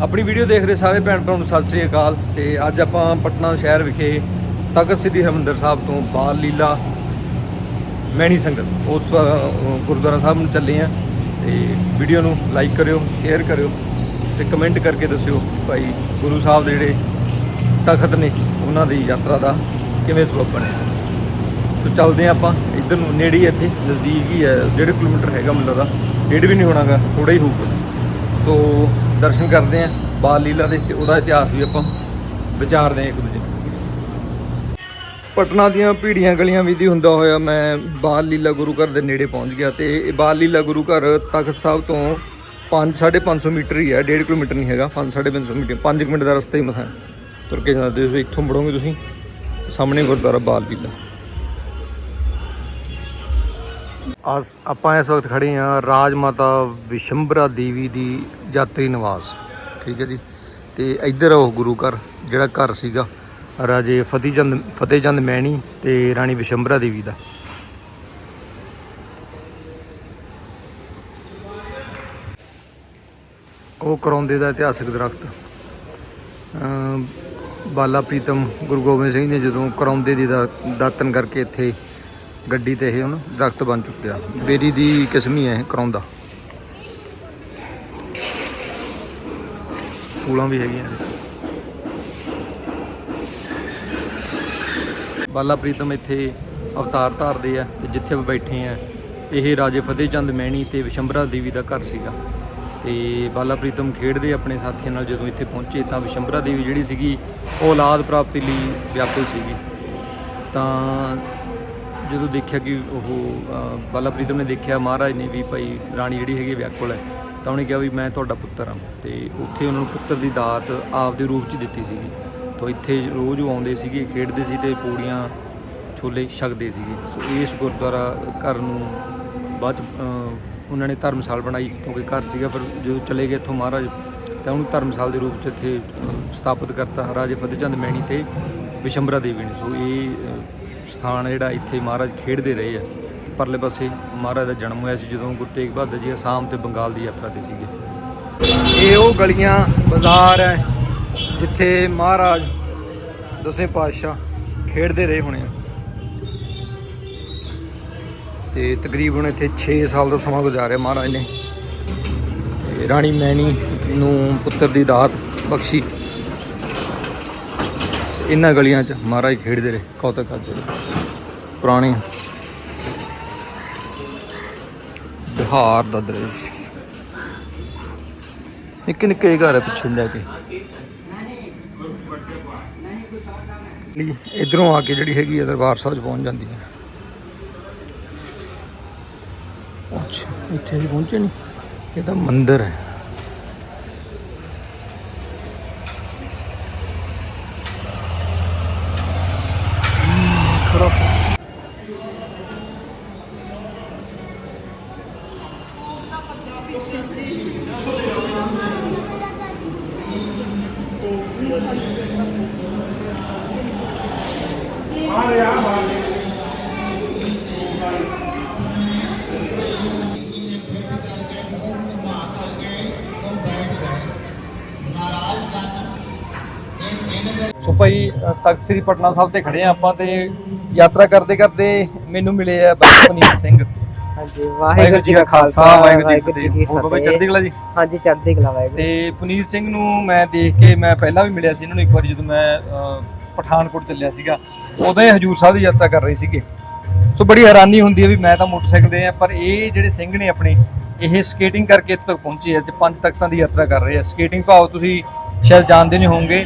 ਆਪਣੀ ਵੀਡੀਓ ਦੇਖ ਰਹੇ ਸਾਰੇ ਭੈਣ ਭਰਾਵਾਂ ਨੂੰ ਸਤਿ ਸ੍ਰੀ ਅਕਾਲ ਤੇ ਅੱਜ ਆਪਾਂ ਪਟਨਾ ਸ਼ਹਿਰ ਵਿਖੇ ਤਖਤ ਸ੍ਰੀ ਹਰਿਮੰਦਰ ਸਾਹਿਬ ਤੋਂ ਬਾਲ ਲੀਲਾ ਮੈਣੀ ਸੰਗਤ, ਉਸ ਗੁਰਦੁਆਰਾ ਸਾਹਿਬ ਨੂੰ ਚੱਲੇ ਆ ਤੇ ਵੀਡੀਓ ਨੂੰ ਲਾਈਕ ਕਰਿਓ ਸ਼ੇਅਰ ਕਰਿਓ ਤੇ ਕਮੈਂਟ ਕਰਕੇ ਦੱਸਿਓ ਭਾਈ ਗੁਰੂ ਸਾਹਿਬ ਦੇ ਜਿਹੜੇ ਤਖਤ ਨੇ ਉਹਨਾਂ ਦੀ ਯਾਤਰਾ ਦਾ ਕਿਵੇਂ ਸਬਬ ਬਣਿਆ? ਸੋ ਚੱਲਦੇ ਆ ਆਪਾਂ ਇੱਧਰ ਨੂੰ, ਨੇੜੇ ਹੀ ਇੱਥੇ, ਨਜ਼ਦੀਕ ਹੀ ਹੈ ਡੇਢ ਕਿਲੋਮੀਟਰ ਹੈਗਾ ਮੈਨੂੰ ਦਾ। ਡੇਢ ਵੀ ਨਹੀਂ ਹੋਣਾਗਾ ਥੋੜਾ ਹੀ ਹੋਊਗਾ। ਸੋ ਦਰਸ਼ਨ ਕਰਦੇ ਆ ਬਾਲ ਲੀਲਾ ਦੇ, ਤੇ ਉਹਦਾ ਇਤਿਹਾਸ ਵੀ ਆਪਾਂ ਵਿਚਾਰਦੇ ਆ ਇੱਕ ਦੂਜੇ ਪਟਨਾ ਦੀਆਂ ਭੀੜੀਆਂ ਗਲੀਆਂ ਵੀ ਦੀ ਹੁੰਦਾ ਹੋਇਆ ਮੈਂ ਬਾਲ ਲੀਲਾ ਗੁਰੂ ਘਰ ਦੇ ਨੇੜੇ ਪਹੁੰਚ ਗਿਆ ਤੇ ਇਹ ਬਾਲ ਲੀਲਾ ਗੁਰੂ ਘਰ ਤਖਤ ਸਾਹਿਬ ਤੋਂ 5 550 ਮੀਟਰ ਹੀ ਹੈ 1.5 ਕਿਲੋਮੀਟਰ ਨਹੀਂ ਹੈਗਾ 5 550 ਮੀਟਰ 5 ਮਿੰਟ ਦਾ ਰਸਤਾ ਹੀ ਮਸਾਂ। ਤੁਰ ਕੇ ਜਾਂਦੇ ਤੁਸੀਂ ਇੱਥੋਂ ਮੁੜੋਗੇ ਤੁਸੀਂ? ਸਾਹਮਣੇ ਗੁਰਦੁਆਰਾ ਬਾਲ ਪੀਲਾ ਆਸ, ਆਪਾਂ ਇਸ ਵਕਤ ਖੜੇ ਆ ਰਾਜ ਮਾਤਾ ਵਿਸ਼ੰਬਰਾ ਦੇਵੀ ਦੀ ਯਾਤਰੀ ਨਿਵਾਸ। ਠੀਕ ਹੈ ਜੀ। ਤੇ ਇੱਧਰ ਉਹ ਗੁਰੂ ਘਰ, ਜਿਹੜਾ ਘਰ ਸੀਗਾ, ਰਾਜੇ ਫਤਿਹਚੰਦ ਫਤਿਹਚੰਦ ਮੈਣੀ ਤੇ ਰਾਣੀ ਵਿਸ਼ੰਬਰਾ ਦੇਵੀ ਦਾ। ਉਹ ਕਰੌਂਦੇ ਦਾ ਇਤਿਹਾਸਕ ਦਰਖਤ। ਬਾਲਾ ਪ੍ਰੀਤਮ ਗੁਰੂ ਗੋਬਿੰਦ ਸਿੰਘ ਨੇ ਜਦੋਂ ਕਰਾਉਂਦੇ ਦੀ ਦਾ- ਦਾਤਨ ਕਰਕੇ ਇੱਥੇ ਗੱਡੀ ਤੇ ਇਹ ਹੁਣ ਦਰਖਤ ਬਣ ਚੁੱਕਿਆ। ਬੇਰੀ ਦੀ ਕਿਸਮ ਹੀ ਹੈ ਇਹ ਕਰੌਂਦਾ ਫੂਲਾਂ ਵੀ ਹੈਗੀਆਂ। ਬਾਲਾ ਪ੍ਰੀਤਮ ਇੱਥੇ ਅਵਤਾਰ ਧਾਰਦੇ ਆ ਤੇ ਜਿੱਥੇ ਬੈਠੇ ਆ, ਇਹ ਰਾਜੇ ਫਤਿਹ ਚੰਦ ਮਹਿਣੀ ਤੇ ਵਿਸ਼ੰਬਰਾ ਦੇਵੀ ਦਾ ਘਰ ਸੀਗਾ। ਤੇ ਬਾਲਾ ਪ੍ਰੀਤਮ ਖੇਡਦੇ ਆਪਣੇ ਸਾਥੀਆਂ ਨਾਲ ਜਦੋਂ ਇੱਥੇ ਪਹੁੰਚੇ ਤਾਂ ਵਿਸ਼ੰਬਰਾ ਦੇਵੀ ਜਿਹੜੀ ਸੀਗੀ ਉਹ ਔਲਾਦ ਪ੍ਰਾਪਤੀ ਲਈ ਵਿਆਕੁਲ ਸੀਗੀ। ਤਾਂ ਜਦੋਂ ਦੇਖਿਆ ਕਿ ਉਹ ਬਾਲਾ ਪ੍ਰੀਤਮ ਨੇ ਦੇਖਿਆ ਮਹਾਰਾਜ ਨੇ ਵੀ ਭਾਈ ਰਾਣੀ ਜਿਹੜੀ ਹੈਗੀ ਵਿਆਕੁਲ ਹੈ ਤਾਂ ਉਹਨੇ ਕਿਹਾ ਵੀ ਮੈਂ ਤੁਹਾਡਾ ਪੁੱਤਰ ਹਾਂ। ਤੇ ਉੱਥੇ ਉਹਨਾਂ ਨੂੰ ਪੁੱਤਰ ਦੀ ਦਾਤ ਆਪ ਦੇ ਰੂਪ 'ਚ ਦਿੱਤੀ ਸੀਗੀ। ਤਾਂ ਇੱਥੇ ਰੋਜ਼ ਉਹ ਆਉਂਦੇ ਸੀਗੇ ਖੇਡਦੇ ਸੀ ਤੇ ਪੂੜੀਆਂ ਛੋਲੇ ਛਕਦੇ ਸੀਗੇ। ਸੋ ਇਸ ਗੁਰਦੁਆਰਾ ਘਰ ਨੂੰ ਬਾਅਦ 'ਚ, ਉਹਨਾਂ ਨੇ ਧਰਮਸਾਲ ਬਣਾਈ ਕਿਉਂਕਿ ਘਰ ਸੀਗਾ, ਫਿਰ ਜਦੋਂ ਚਲੇ ਗਏ ਇੱਥੋਂ ਮਹਾਰਾਜ, ਤਾਂ ਉਹਨੂੰ ਧਰਮਸਾਲ ਦੇ ਰੂਪ 'ਚ ਇੱਥੇ ਸਥਾਪਿਤ ਕਰਤਾ ਰਾਜੇ ਫਤਿਹਚੰਦ ਮੈਣੀ ਤੇ ਵਿਸ਼ੰਬਰਾ ਦੇਵੀ ਨੇ। ਸੋ ਇਹ ਸਥਾਨ ਜਿਹੜਾ ਇੱਥੇ ਮਹਾਰਾਜ ਖੇਡਦੇ ਰਹੇ ਆ। ਪਰਲੇ ਪਾਸੇ ਮਹਾਰਾਜ ਦਾ ਜਨਮ ਹੋਇਆ ਸੀ ਜਦੋਂ ਗੁਰੂ ਤੇਗ ਬਹਾਦਰ ਜੀ ਅਸਾਮ ਤੇ ਬੰਗਾਲ ਦੀ ਯਾਤਰਾ ਤੇ ਸੀਗੇ। ਇਹ ਉਹ ਗਲੀਆਂ, ਬਾਜ਼ਾਰ ਹੈ ਜਿੱਥੇ ਮਹਾਰਾਜ ਦਸਵੇਂ ਪਾਤਸ਼ਾਹ ਖੇਡਦੇ ਰਹੇ ਹੋਣੇ ਆ। ਤੇ ਤਕਰੀਬਨ ਇੱਥੇ 6 ਸਾਲ ਦਾ ਸਮਾਂ ਗੁਜ਼ਾਰਿਆ ਮਹਾਰਾਜ ਨੇ। ਤੇ ਰਾਣੀ ਮੈਣੀ ਨੂੰ ਪੁੱਤਰ ਦੀ ਦਾਤ ਬਖਸ਼ੀ। ਇਹਨਾਂ ਗਲੀਆਂ 'ਚ ਮਹਾਰਾਜ ਖੇਡਦੇ ਰਹੇ, ਕੌਤਕ ਕਰਦੇ ਰਹੇ। ਪੁਰਾਣੇ ਬਿਹਾਰ ਦਾ ਦ੍ਰਿਸ਼। ਨਿੱਕੇ ਨਿੱਕੇ ਘਰ ਆ ਪਿੱਛੇ ਨੂੰ ਜਾ ਕੇ। ਲਈ ਇਧਰੋਂ ਆ ਕੇ ਜਿਹੜੀ ਹੈਗੀ ਆ ਦਰਬਾਰ ਸਾਹਿਬ 'ਚ ਪਹੁੰਚ ਜਾਂਦੀ ਹੈ। ਅੱਛਾ ਇੱਥੇ ਅਸੀਂ ਪਹੁੰਚੇ ਨਹੀਂ ਇਹ ਤਾਂ ਮੰਦਿਰ ਹੈ ਹਮ, ਤਖਤ ਸ੍ਰੀ ਪਟਨਾ ਸਾਹਿਬ ਤੇ ਖੜੇ ਆ ਆਪਾਂ ਤੇ ਯਾਤਰਾ ਕਰਦੇ ਕਰਦੇ ਮੈਨੂੰ ਮਿਲੇ ਆ ਬਾਬਾ ਪਨੀਤ ਸਿੰਘ। ਹਾਂਜੀ ਵਾਹਿਗੁਰੂ ਜੀ ਕਾ ਖਾਲਸਾ ਵਾਹਿਗੁਰੂ ਜੀ ਕੀ ਫਤਿਹ। ਹੋਰ ਬਾਬਾ ਚੜ੍ਹਦੀ ਕਲਾ ਜੀ? ਹਾਂਜੀ ਚੜ੍ਹਦੀ ਕਲਾ ਵਾਹਿਗੁਰੂ। ਤੇ ਪੁਨੀਤ ਸਿੰਘ ਨੂੰ ਮੈਂ ਦੇਖ ਕੇ ਮੈਂ ਪਹਿਲਾਂ ਵੀ ਮਿਲਿਆ ਸੀ ਇਹਨਾਂ ਨੂੰ ਇੱਕ ਵਾਰੀ ਜਦੋਂ ਮੈਂ ਪਠਾਨਕੋਟ ਚੱਲਿਆ ਸੀਗਾ। ਉਦੋਂ ਇਹ ਹਜੂਰ ਸਾਹਿਬ ਦੀ ਯਾਤਰਾ ਕਰ ਰਹੇ ਸੀਗੇ। ਸੋ ਬੜੀ ਹੈਰਾਨੀ ਹੁੰਦੀ ਹੈ ਵੀ ਮੈਂ ਤਾਂ ਮੋਟਰਸਾਈਕਲ ਤੇ ਆ ਪਰ ਇਹ ਜਿਹੜੇ ਸਿੰਘ ਨੇ ਆਪਣੇ ਇਹ ਸਕੇਟਿੰਗ ਕਰਕੇ ਇੱਥੇ ਤੱਕ ਪਹੁੰਚੇ ਆ ਤੇ ਪੰਜ ਤਖਤਾਂ ਦੀ ਯਾਤਰਾ ਕਰ ਰਹੇ ਆ। ਸਕੇਟਿੰਗ ਭਾਵ ਤੁਸੀਂ ਸ਼ਾਇਦ ਜਾਣਦੇ ਨਹੀਂ ਹੋਵੋਗੇ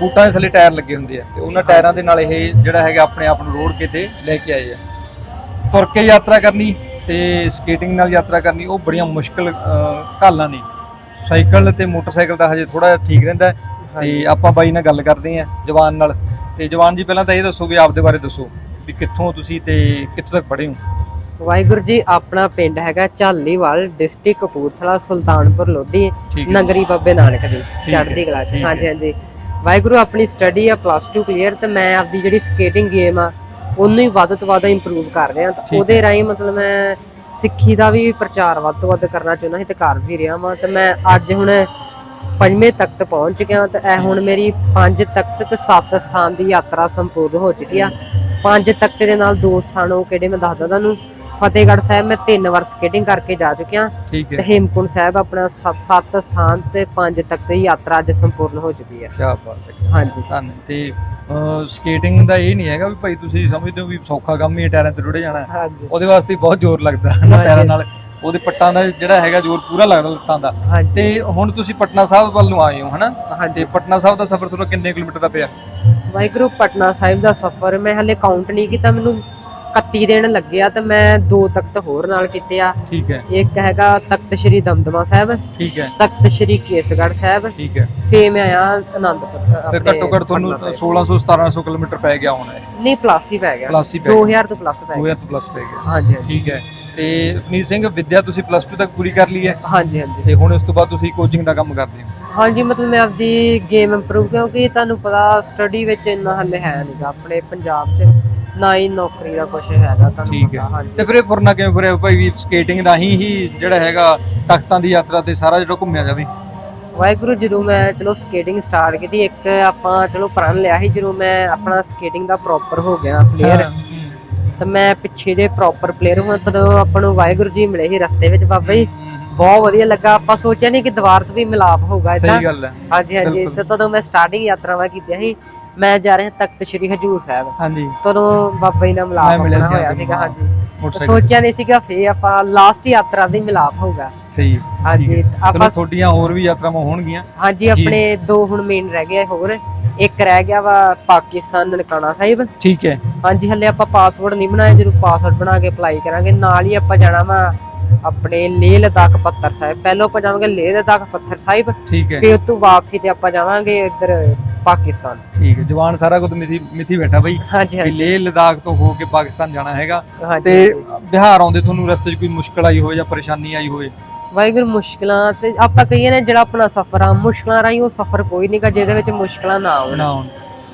ਬੂਟਾਂ ਦੇ ਥੱਲੇ ਟਾਇਰ ਲੱਗੇ ਹੁੰਦੇ ਆ ਤੇ ਉਹਨਾਂ ਟਾਇਰਾਂ ਦੇ ਨਾਲ ਇਹ ਜਿਹੜਾ ਹੈਗਾ ਆਪਣੇ ਆਪ ਨੂੰ ਰੋੜ ਕੇ ਤੇ ਲੈ ਕੇ ਆਏ ਆ। ਤੁਰ ਕੇ ਯਾਤਰਾ ਕਰਨੀ ਤੇ ਸਕੇਟਿੰਗ ਨਾਲ ਯਾਤਰਾ ਕਰਨੀ ਉਹ ਬੜੀਆਂ ਮੁਸ਼ਕਲ ਘਾਲਾਂ ਨੇ। ਸਾਈਕਲ ਤੇ ਮੋਟਰਸਾਈਕਲ ਦਾ ਹਜੇ ਥੋੜਾ ਠੀਕ ਰਹਿੰਦਾ ਹੈ। ਤੇ ਆਪਾਂ ਬਾਈ ਨਾਲ ਗੱਲ ਕਰਦੇ ਆਂ ਜਵਾਨ ਨਾਲ। ਤੇ ਜਵਾਨ ਜੀ ਪਹਿਲਾਂ ਤਾਂ ਇਹ ਦੱਸੋ ਵੀ ਆਪਦੇ ਬਾਰੇ ਦੱਸੋ ਵੀ ਕਿੱਥੋਂ ਤੁਸੀਂ ਤੇ ਕਿੱਥੋਂ ਤੱਕ ਪੜ੍ਹੇ ਹੋ? ਵਾਹਿਗੁਰੂ ਜੀ ਆਪਣਾ ਪਿੰਡ ਹੈਗਾ ਝਾਲੀਵਾਲ ਡਿਸਟ੍ਰਿਕਟ ਕਪੂਰਥਲਾ ਸੁਲਤਾਨਪੁਰ ਲੋਧੀ। ਨਗਰੀ ਬੱਬੇ ਨਾਨਕ ਦੀ ਚੜ੍ਹਦੀ ਕਲਾ ਚ। ਹਾਂਜੀ ਹਾਂਜੀ। ਵਾਹਿਗੁਰੂ ਆਪਣੀ ਸਟੱਡੀ ਆ ਪਲੱਸ 2 ਕਲੀਅਰ ਤੇ ਮੈਂ ਆਪਦੀ ਜਿਹੜੀ ਸਕੇਟਿੰਗ ਗੇਮ ਆ ਉਹਨੂੰ ਹੀ ਵੱਧ ਤੋਂ ਵੱਧ ਇੰਪਰੂਵ ਕਰ ਰਿਹਾ। ਤਾਂ ਉਹਦੇ ਰਾਹੀਂ ਮਤਲਬ ਮੈਂ ਸਿੱਖੀ ਦਾ ਵੀ ਪ੍ਰਚਾਰ ਵੱਧ ਤੋਂ ਵੱਧ ਕਰਨਾ ਚਾਹੁੰਦਾ ਸੀ ਤੇ ਕਰ ਵੀ ਰਿਹਾ ਵਾਂ। ਤੇ ਮੈਂ ਅੱਜ ਹੁਣ ਪੰਜਵੇਂ ਤਖਤ ਪਹੁੰਚ ਗਿਆ ਤੇ ਇਹ ਹੁਣ ਮੇਰੀ ਪੰਜ ਤਖਤ ਤੇ ਸੱਤ ਸਥਾਨ ਦੀ ਯਾਤਰਾ ਸੰਪੂਰਨ ਹੋ ਚੁੱਕੀ ਆ। ਪੰਜ ਤਖਤ ਦੇ ਨਾਲ ਦੋ ਸਥਾਨ ਉਹ ਕਿਹੜੇ ਮੈਂ ਦੱਸਦਾ ਤੁਹਾਨੂੰ। ਫਤਿਹਗੜ੍ਹ ਸਾਹਿਬ ਮੈਂ ਤਿੰਨ ਵਾਰ ਸਕੇਟਿੰਗ ਕਰਕੇ ਜਾ ਚੁੱਕਿਆ ਠੀਕ ਤੇ ਹੈ ਹੇਮਕੁੰਟ ਸਾਹਿਬ ਆਪਣਾ ਸੱਤ ਸੱਤ ਸਥਾਨ ਤੇ ਪੰਜ ਤਖਤ ਦੀ ਯਾਤਰਾ ਅੱਜ ਸੰਪੂਰਨ ਹੋ ਚੁੱਕੀ ਹੈ। ਕੀ ਬਾਤ ਹੈ। ਹਾਂਜੀ। ਧੰਨ ਤੇ ਸਕੇਟਿੰਗ ਦਾ ਇਹ ਨਹੀਂ ਹੈਗਾ ਵੀ ਭਾਈ ਤੁਸੀਂ ਸਮਝਦੇ ਹੋ ਵੀ ਸੌਖਾ ਕੰਮ ਹੀ ਹੈ, ਟਾਇਰਾਂ ਤੇ ਰੁੜੇ ਜਾਣਾ। ਹਾਂਜੀ। ਉਹਦੇ ਵਾਸਤੇ ਬਹੁਤ ਜ਼ੋਰ ਲੱਗਦਾ ਹੈ ਨਾ ਹਾਂਜੀ। ਟਾਇਰਾਂ ਨਾਲ। ਉਹਦੇ ਪੱਟਾਂ ਦਾ ਜਿਹੜਾ ਹੈਗਾ ਜ਼ੋਰ ਪੂਰਾ ਲੱਗਦਾ ਲੱਤਾਂ ਦਾ। ਹਾਂਜੀ। ਤੇ ਹੁਣ ਤੁਸੀਂ ਪਟਨਾ ਸਾਹਿਬ ਵੱਲ ਨੂੰ ਆਏ ਹੋ ਹਨਾ? ਹਾਂਜੀ। ਤੇ ਪਟਨਾ ਸਾਹਿਬ ਦਾ ਸਫ਼ਰ ਤੁਹਾਨੂੰ ਕਿੰਨੇ ਕਿਲੋਮੀਟਰ ਦਾ ਪਿਆ? ਵਾਹਿਗੁਰੂ ਪਟਨਾ ਸਾਹਿਬ ਦਾ ਸਫ਼ਰ ਮੈਂ ਹਲੇ ਕਾਊਂਟ ਨਹੀਂ ਕੀਤਾ। ਮੈਨੂੰ 31 ਦਿਨ ਲੱਗਿਆ ਤੇ ਮੈਂ ਦੋ ਤਖਤ ਹੋਰ ਨਾਲ ਕੀਤੇ ਆ। ਠੀਕ ਹੈ। ਇੱਕ ਹੈਗਾ ਤਖਤ ਸ੍ਰੀ ਦਮਦਮਾ ਸਾਹਿਬ ਠੀਕ ਹੈ। ਤਖਤ ਸ੍ਰੀ ਕੇਸਗੜ੍ਹ ਸਾਹਿਬ ਠੀਕ ਹੈ। ਫੇ ਮੈਂ ਆਇਆ ਆਨੰਦਪੁਰ ਆਪਣੇ ਘੱਟੋ ਘੱਟ ਤੁਹਾਨੂੰ ਪਟਨਾ ਸਾਹਿਬ। 1600 1700 ਕਿਲੋਮੀਟਰ ਪੈ ਗਿਆ ਹੋਣਾ ਨਹੀਂ ਪਲੱਸ ਹੀ ਪੈ ਗਿਆ। ਪਲੱਸ ਹੀ ਪੈ ਗਿਆ। 2000 ਤੋਂ ਪਲੱਸ ਪੈ ਗਿਆ। 2000 ਪਲੱਸ ਪੈ ਗਿਆ। ਹਾਂਜੀ ਹਾਂਜੀ। ਠੀਕ ਹੈ। ਤੇ ਪਨੀਰ ਸਿੰਘ ਵਿੱਦਿਆ ਤੁਸੀਂ ਪਲੱਸ 2 ਤੱਕ ਪੂਰੀ ਕਰ ਲਈ ਹੈ? ਹਾਂਜੀ ਹਾਂਜੀ। ਤੇ ਹੁਣ ਇਸ ਤੋਂ ਬਾਅਦ ਤੁਸੀਂ ਕੋਚਿੰਗ ਦਾ ਕੰਮ ਕਰਦੇ ਹੋ? ਹਾਂਜੀ ਮਤਲਬ ਮੈਂ ਆਪਦੀ ਗੇਮ ਇੰਪਰੂਵ ਕਿਉਂਕਿ ਤੁਹਾਨੂੰ ਪਤਾ ਸਟੱਡੀ ਵਿੱਚ ਇੰਨਾ ਹੱਲੇ ਹੈ ਨਹੀਂਗਾ ਆਪਣੇ ਪੰਜਾਬ 'ਚ। ਨਾ ਹੀ ਨੌਕਰੀ ਦਾ ਕੁਝ ਹੈਗਾ ਤੁਹਾਨੂੰ ਠੀਕ ਹੈ। ਪਤਾ ਹਾਂਜੀ। ਤੇ ਫਿਰ ਇਹ ਪੁਰਨਾ ਕਿਵੇਂ ਫਿਰਿਆ ਭਾਈ ਵੀ ਸਕੇਟਿੰਗ ਰਾਹੀਂ ਹੀ ਜਿਹੜਾ ਹੈਗਾ ਤਖਤਾਂ ਦੀ ਯਾਤਰਾ ਤੇ ਸਾਰਾ ਜਿਹੜਾ ਘੁੰਮਿਆ ਜਾਵੇ। ਵਾਹਿਗੁਰੂ ਜਦੋਂ ਮੈਂ ਚਲੋ ਸਕੇਟਿੰਗ ਸਟਾਰਟ ਕੀਤੀ ਇੱਕ ਆਪਾਂ ਚਲੋ ਪ੍ਰਣ ਲਿਆ ਸੀ ਜਦੋਂ ਮੈਂ ਆਪਣਾ ਸਕੇਟਿੰਗ ਦਾ ਪ੍ਰੋਪਰ ਹੋ ਗਿਆ ਪਲੇਅਰ ਹਾਂ, ਹੂੰ, ਤਾਂ ਮੈਂ ਪਿੱਛੇ ਦੇ ਪ੍ਰੋਪਰ ਪਲੇਅਰ ਹਾਂ ਤਦੋਂ ਆਪਾਂ ਨੂੰ ਵਾਹਿਗੁਰੂ ਜੀ ਮਿਲੇ ਸੀ ਰਸਤੇ ਵਿੱਚ ਬਾਬਾ ਜੀ। ਬਹੁਤ ਵਧੀਆ ਲੱਗਾ। ਆਪਾਂ ਸੋਚਿਆ ਨਹੀਂ ਕਿ ਤੋਂ ਵੀ ਮਿਲਾਪ ਹੋਊਗਾ ਇਦਾਂ ਸਹੀ ਗੱਲ ਹੈ। ਹਾਂਜੀ ਹਾਂਜੀ। ਬਿਲਕੁਲ। ਤੇ ਤਦੋਂ ਮੈਂ ਸਟਾਰਟਿੰਗ ਯਾਤਰਾਵਾਂ ਕੀਤੀਆਂ ਸੀ। ਮੈਂ ਜਾ ਰਿਹਾ ਤਖਤ ਸ੍ਰੀ ਹਜੂਰ ਸਾਹਿਬ। ਹਾਂਜੀ। ਤਦੋਂ ਬਾਬਾ ਜੀ ਨਾਲ ਮਿਲਾਪ ਮਿਲਿਆ ਸੀ ਹੋਇਆ ਸੀਗਾ ਹਾਂਜੀ। ਸੋਚਿਆ ਨਹੀਂ ਸੀਗਾ ਫੇ ਆਪਾਂ ਲਾਸਟ ਯਾਤਰਾ ਦੀ ਮਿਲਾਪ ਹੋਊਗਾ ਸਹੀ ਹਾਂਜੀ ਆਪਾਂ ਤੁਹਾਡੀਆਂ ਹੋਰ ਵੀ ਯਾਤਰਾਵਾਂ ਹੋਣਗੀਆਂ। ਹਾਂਜੀ ਆਪਣੇ ਦੋ ਹੁਣ ਮੇਨ ਰਹਿ ਗਏ ਹੋਰ। ਇੱਕ ਰਹਿ ਗਿਆ ਵਾ ਪਾਕਿਸਤਾਨ ਨਨਕਾਣਾ ਸਾਹਿਬ। ਠੀਕ ਹੈ। ਹਾਂਜੀ ਹੱਲੇ ਆਪਾਂ ਪਾਸਵਰਡ ਨਹੀਂ ਬਣਾਇਆ ਜਦੋਂ ਪਾਸਵਰਡ ਬਣਾ ਕੇ ਅਪਲਾਈ ਕਰਾਂਗੇ ਨਾਲ ਹੀ ਆਪਾਂ ਜਾਣਾ ਵਾ ਆਪਣੇ ਲੇਹ ਲਦਾਖ ਪੱਤਰ ਸਾਹਿਬ। ਪਹਿਲਾਂ ਆਪਾਂ ਜਾਵਾਂਗੇ ਲੇਹ ਲਦਾਖ ਪੱਤਰ ਸਾਹਿਬ। ਠੀਕ ਹੈ। ਫਿਰ ਉਸ ਤੋਂ ਵਾਪਸੀ ਤੇ ਆਪਾਂ ਜਾਵਾਂਗੇ ਇੱਧਰ ਪਾਕਿਸਤਾਨ। ਠੀਕ ਹੈ ਜਵਾਨ ਸਾਰਾ ਕੁਝ ਮਿਥੀ ਮਿਥੀ ਬੈਠਾ ਬਈ। ਹਾਂਜੀ ਵੀ ਹਾਂਜੀ ਲੇਹ ਲਦਾਖ ਤੋਂ ਹੋ ਕੇ ਪਾਕਿਸਤਾਨ ਜਾਣਾ ਹੈਗਾ। ਹਾਂਜੀ ਤੇ ਬਿਹਾਰ ਆਉਂਦੇ ਤੁਹਾਨੂੰ ਰਸਤੇ 'ਚ ਕੋਈ ਮੁਸ਼ਕਲ ਆਈ ਹੋਵੇ ਜਾਂ ਪਰੇਸ਼ਾਨੀ ਆਈ ਹੋਵੇ? ਵਾਹਿਗੁਰੂ ਮੁਸ਼ਕਲਾਂ ਤੇ ਆਪਾਂ ਕਹੀਏ ਨਾ ਜਿਹੜਾ ਆਪਣਾ ਸਫ਼ਰ ਆ ਮੁਸ਼ਕਲਾਂ ਰਾਹੀਂ ਉਹ ਸਫ਼ਰ ਕੋਈ ਨਹੀਂਗਾ ਜਿਹਦੇ ਵਿੱਚ ਮੁਸ਼ਕਲਾਂ ਨਾ ਆਉਣ ਨਾ ਆਉਣ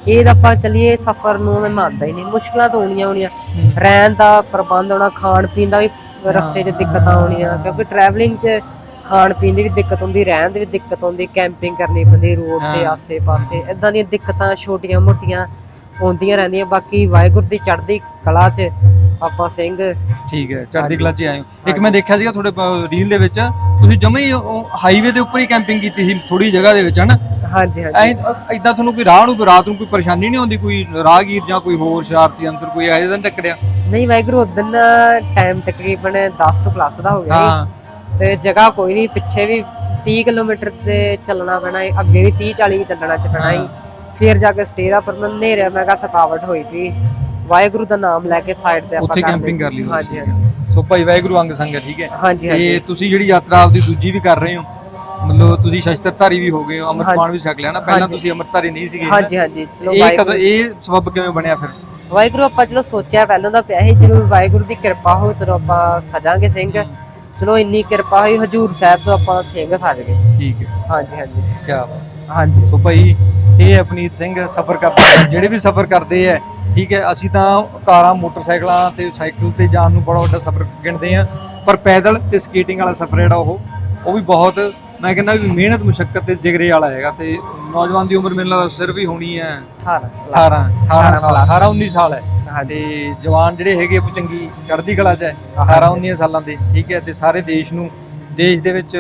ਇਹ ਤਾਂ ਆਪਾਂ ਚੱਲੀਏ ਸਫ਼ਰ ਨੂੰ ਮੈਂ ਮੰਨਦਾ ਹੀ ਨਹੀਂ। ਮੁਸ਼ਕਲਾਂ ਤਾਂ ਹੋਣੀਆਂ ਹੋਣੀਆਂ। ਰਹਿਣ ਦਾ ਪ੍ਰਬੰਧ ਹੋਣਾ ਖਾਣ ਪੀਣ ਦਾ ਵੀ ਰਸਤੇ 'ਚ ਦਿੱਕਤਾਂ ਆਉਣੀਆਂ ਕਿਉਂਕਿ ਟਰੈਵਲਿੰਗ 'ਚ ਖਾਣ ਪੀਣ ਦੀ ਵੀ ਦਿੱਕਤ ਹੁੰਦੀ ਰਹਿਣ ਦੀ ਵੀ ਦਿੱਕਤ ਹੁੰਦੀ ਕੈਂਪਿੰਗ ਕਰਨੀ ਪੈਂਦੀ ਰੋਡ ਤੇ। ਆਸੇ-ਪਾਸੇ ਇਦਾਂ ਦੀਆਂ ਦਿੱਕਤਾਂ ਛੋਟੀਆਂ-ਮੋਟੀਆਂ ਆਉਂਦੀਆਂ ਰਹਿੰਦੀਆਂ ਬਾਕੀ ਵਾਹਿਗੁਰੂ ਦੀ ਚੜ੍ਹਦੀ ਕਲਾ 'ਚ ਆਪਾਂ ਸਿੰਘ ਠੀਕ ਹੈ ਚੜ੍ਹਦੀ। ਕਲਾ 'ਚ ਆਏ ਹੋ ਇੱਕ। ਮੈਂ ਦੇਖਿਆ ਸੀਗਾ ਤੁਹਾਡੇ ਰੀਲ ਦੇ ਵਿੱਚ ਤੁਸੀਂ ਜਮੇ ਹੀ ਹਾਈਵੇ ਦੇ ਉੱਪਰ ਹੀ ਕੈਂਪਿੰਗ ਕੀਤੀ ਸੀ ਥੋੜੀ ਜਗ੍ਹਾ ਦੇ ਵਿੱਚ ਹਨਾ ਹਾਂਜੀ ਹਾਂਜੀ ਇਦਾਂ ਤੁਹਾਨੂੰ ਕੋਈ ਰਾਹ ਨੂੰ ਕੋਈ ਰਾਤ ਨੂੰ ਕੋਈ ਪਰੇਸ਼ਾਨੀ ਨਹੀਂ ਆਉਂਦੀ ਕੋਈ ਰਾਹਗੀਰ ਜਾਂ ਕੋਈ ਹੋਰ ਸ਼ਰਾਰਤੀ ਅੰਸਰ ਕੋਈ ਆਏ ਤਾਂ ਟੱਕਰਿਆ ਨਹੀਂ ਵਾਹਿਗੁਰੂ ਉਦੋਂ ਟਾਈਮ ਤਕਰੀਬਨ 10 ਤੋਂ ਪਲੱਸ ਦਾ ਹੋ ਗਿਆ। ਹਾਂ ਤੇ ਜਗ੍ਹਾ ਕੋਈ ਨਹੀਂ ਪਿੱਛੇ ਵੀ 30 ਕਿਲੋਮੀਟਰ ਤੇ ਚੱਲਣਾ ਪੈਣਾ ਹੈ ਅੱਗੇ ਵੀ 30 40 ਚੱਲਣਾ ਚ ਪੈਣਾ ਹੈ। ਫਿਰ ਜਾ ਕੇ ਸਟੇ ਦਾ ਪਰ ਮੈਂ ਨੇਰਿਆ ਮੈਂ ਕਿਹਾ ਥਕਾਵਟ ਹੋਈ ਪਈ। ਵਾਹਿਗੁਰੂ ਦਾ ਨਾਮ ਲੈ ਕੇ ਸਾਈਡ ਤੇ ਆਪਾਂ ਉੱਥੇ ਕੈਂਪਿੰਗ। ਕਰ ਲਈ ਹਾਂਜੀ ਸੋ ਭਾਈ ਵਾਹਿਗੁਰੂ ਅੰਗ ਸੰਗ ਹੈ ਠੀਕ ਹੈ? ਹਾਂਜੀ ਤੇ ਤੁਸੀਂ ਜਿਹੜੀ ਯਾਤਰਾ ਆਪਦੀ ਦੂਜੀ ਵੀ ਕਰ ਰਹੇ ਹੋ ਮਤਲਬ ਤੁਸੀਂ ਸ਼ਸਤਰਧਾਰੀ ਵੀ ਹੋ ਗਏ ਹੋ ਅੰਮ੍ਰਿਤਪਾਨ ਵੀ ਛਕ ਲਿਆ ਨਾ ਪਹਿਲਾਂ। ਤੁਸੀਂ ਅੰਮ੍ਰਿਤਧਾਰੀ ਨਹੀਂ ਸੀਗੇ ਹਾਂਜੀ ਹਾਂਜੀ। ਚਲੋ ਇਹ ਕਦੋਂ ਇਹ ਸਬਬ ਕਿਵੇਂ ਬਣਿਆ ਫਿਰ? ਵਾਹਿਗੁਰੂ ਆਪਾਂ ਚਲੋ ਸੋਚਿਆ ਪਹਿਲਾਂ ਦਾ ਪਿਆ ਸੀ ਜਰੂਰ ਵਾਹਿਗੁਰੂ ਦੀ ਕਿਰਪਾ ਹੋਵੇ ਤਾਂ ਆਪਾਂ ਸਜਾਂਗੇ ਸਿੰਘ। ਚਲੋ ਇੰਨੀ ਕਿਰਪਾ ਹੋਈ ਹਜੂਰ ਸਾਹਿਬ ਤੋਂ ਆਪਾਂ ਸਿੰਘ ਸਜ ਗਏ ਠੀਕ ਹੈ। ਹਾਂਜੀ ਹਾਂਜੀ। ਕੀ ਬਾਤ। ਹਾਂਜੀ। ਸੋ ਭਾਈ ਇਹ ਅਪਨੀਤ ਸਿੰਘ ਸਫ਼ਰ ਕਰਦੇ ਜਿਹੜੇ ਵੀ ਸਫ਼ਰ ਕਰਦੇ ਆ ਠੀਕ ਹੈ ਅਸੀਂ ਤਾਂ ਕਾਰਾਂ ਮੋਟਰਸਾਈਕਲਾਂ ਤੇ ਸਾਈਕਲ ਤੇ ਜਾਣ ਨੂੰ ਬੜਾ ਵੱਡਾ ਸਫ਼ਰ ਗਿਣਦੇ ਆ। ਪਰ ਪੈਦਲ ਤੇ ਸਕੇਟਿੰਗ ਵਾਲਾ ਸਫ਼ਰ ਜਿਹੜਾ ਉਹ ਉਹ ਵੀ ਬਹੁਤ ਮੈਂ ਕਹਿੰਦਾ ਵੀ ਮਿਹਨਤ ਮੁਸ਼ਕਲ ਤੇ ਜਿਗਰੇ ਵਾਲਾ ਹੈਗਾ ਤੇ ਨੌਜਵਾਨ ਦੀ ਉਮਰ ਮੈਨੂੰ ਲੱਗਦਾ ਸਿਰਫ ਹੀ ਹੋਣੀ ਹੈ। 18 18 18 ਸਾਲ plus। 18 19 ਸਾਲ ਹੈ। ਤੇ ਜਵਾਨ ਜਿਹੜੇ ਹੈਗੇ ਉਹ ਚੰਗੀ ਚੜ੍ਹਦੀ ਕਲਾ 'ਚ ਹੈ 18 19 ਸਾਲਾਂ ਦੇ ਠੀਕ ਹੈ ਤੇ ਸਾਰੇ ਦੇਸ਼ ਨੂੰ ਦੇਸ਼ ਦੇ ਵਿੱਚ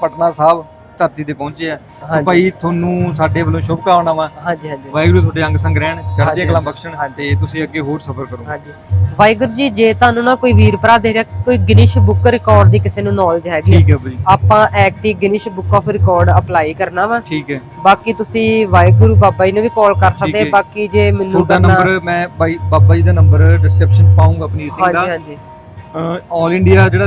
ਪਟਨਾ ਸਾਹਿਬ ਧਰਤੀ ਤੇ ਪਹੁੰਚੇ ਆ। ਸੋ ਹਾਂਜੀ। ਭਾਈ ਤੁਹਾਨੂੰ ਸਾਡੇ ਵੱਲੋਂ ਸ਼ੁਭ ਕਾਮਨਾਵਾਂ ਹਾਂਜੀ ਹਾਂਜੀ। ਵਾਹਿਗੁਰੂ ਤੁਹਾਡੇ ਅੰਗ ਸੰਗ ਰਹਿਣ ਚੜ੍ਹਦੀਆਂ ਹਾਂਜੀ, ਕਲਾ ਹਾਂਜੀ। ਬਖਸ਼ਣ ਹਾਂਜੀ। ਤੇ ਤੁਸੀਂ ਅੱਗੇ ਹੋਰ ਸਫ਼ਰ ਕਰੋ। ਹਾਂਜੀ। ਵਾਹਿਗੁਰੂ ਜੀ ਜੇ ਤੁਹਾਨੂੰ ਨਾ ਕੋਈ ਵੀਰ ਭਰਾ ਦੇ ਰਿਹਾ ਕੋਈ ਗਿਨੀਸ਼ ਬੁੱਕ ਰਿਕਾਰਡ ਦੀ ਕਿਸੇ ਨੂੰ ਨੌਲੇਜ ਹੈਗੀ ਠੀਕ ਹੈ ਭਾਈ। ਆਪਾਂ ਐਕਟੀ Guinness book of record apply ਕਰਨਾ ਵਾ। ਠੀਕ ਹੈ। ਬਾਕੀ ਤੁਸੀਂ ਵਾਹਿਗੁਰੂ ਬਾਬਾ ਜੀ ਨੂੰ ਵੀ ਕਾਲ ਕਰ ਸਕਦੇ ਹੈ। ਬਾਕੀ ਜੇ ਮੈਨੂੰ ਤੁਹਾਡਾ ਕਰਨਾ ਨੰਬਰ ਮੈਂ ਬਾਈ ਬਾਬਾ ਜੀ ਦਾ ਨੰਬਰ ਡਿਸਕ੍ਰਿਪਸ਼ਨ ਪਾਉਂਗਾ ਆਪਣੀ ਸਿੰਘ ਹਾਂਜੀ ਦਾ ਹਾਂਜੀ। ਆਲ ਇੰਡੀਆ ਜਿਹੜਾ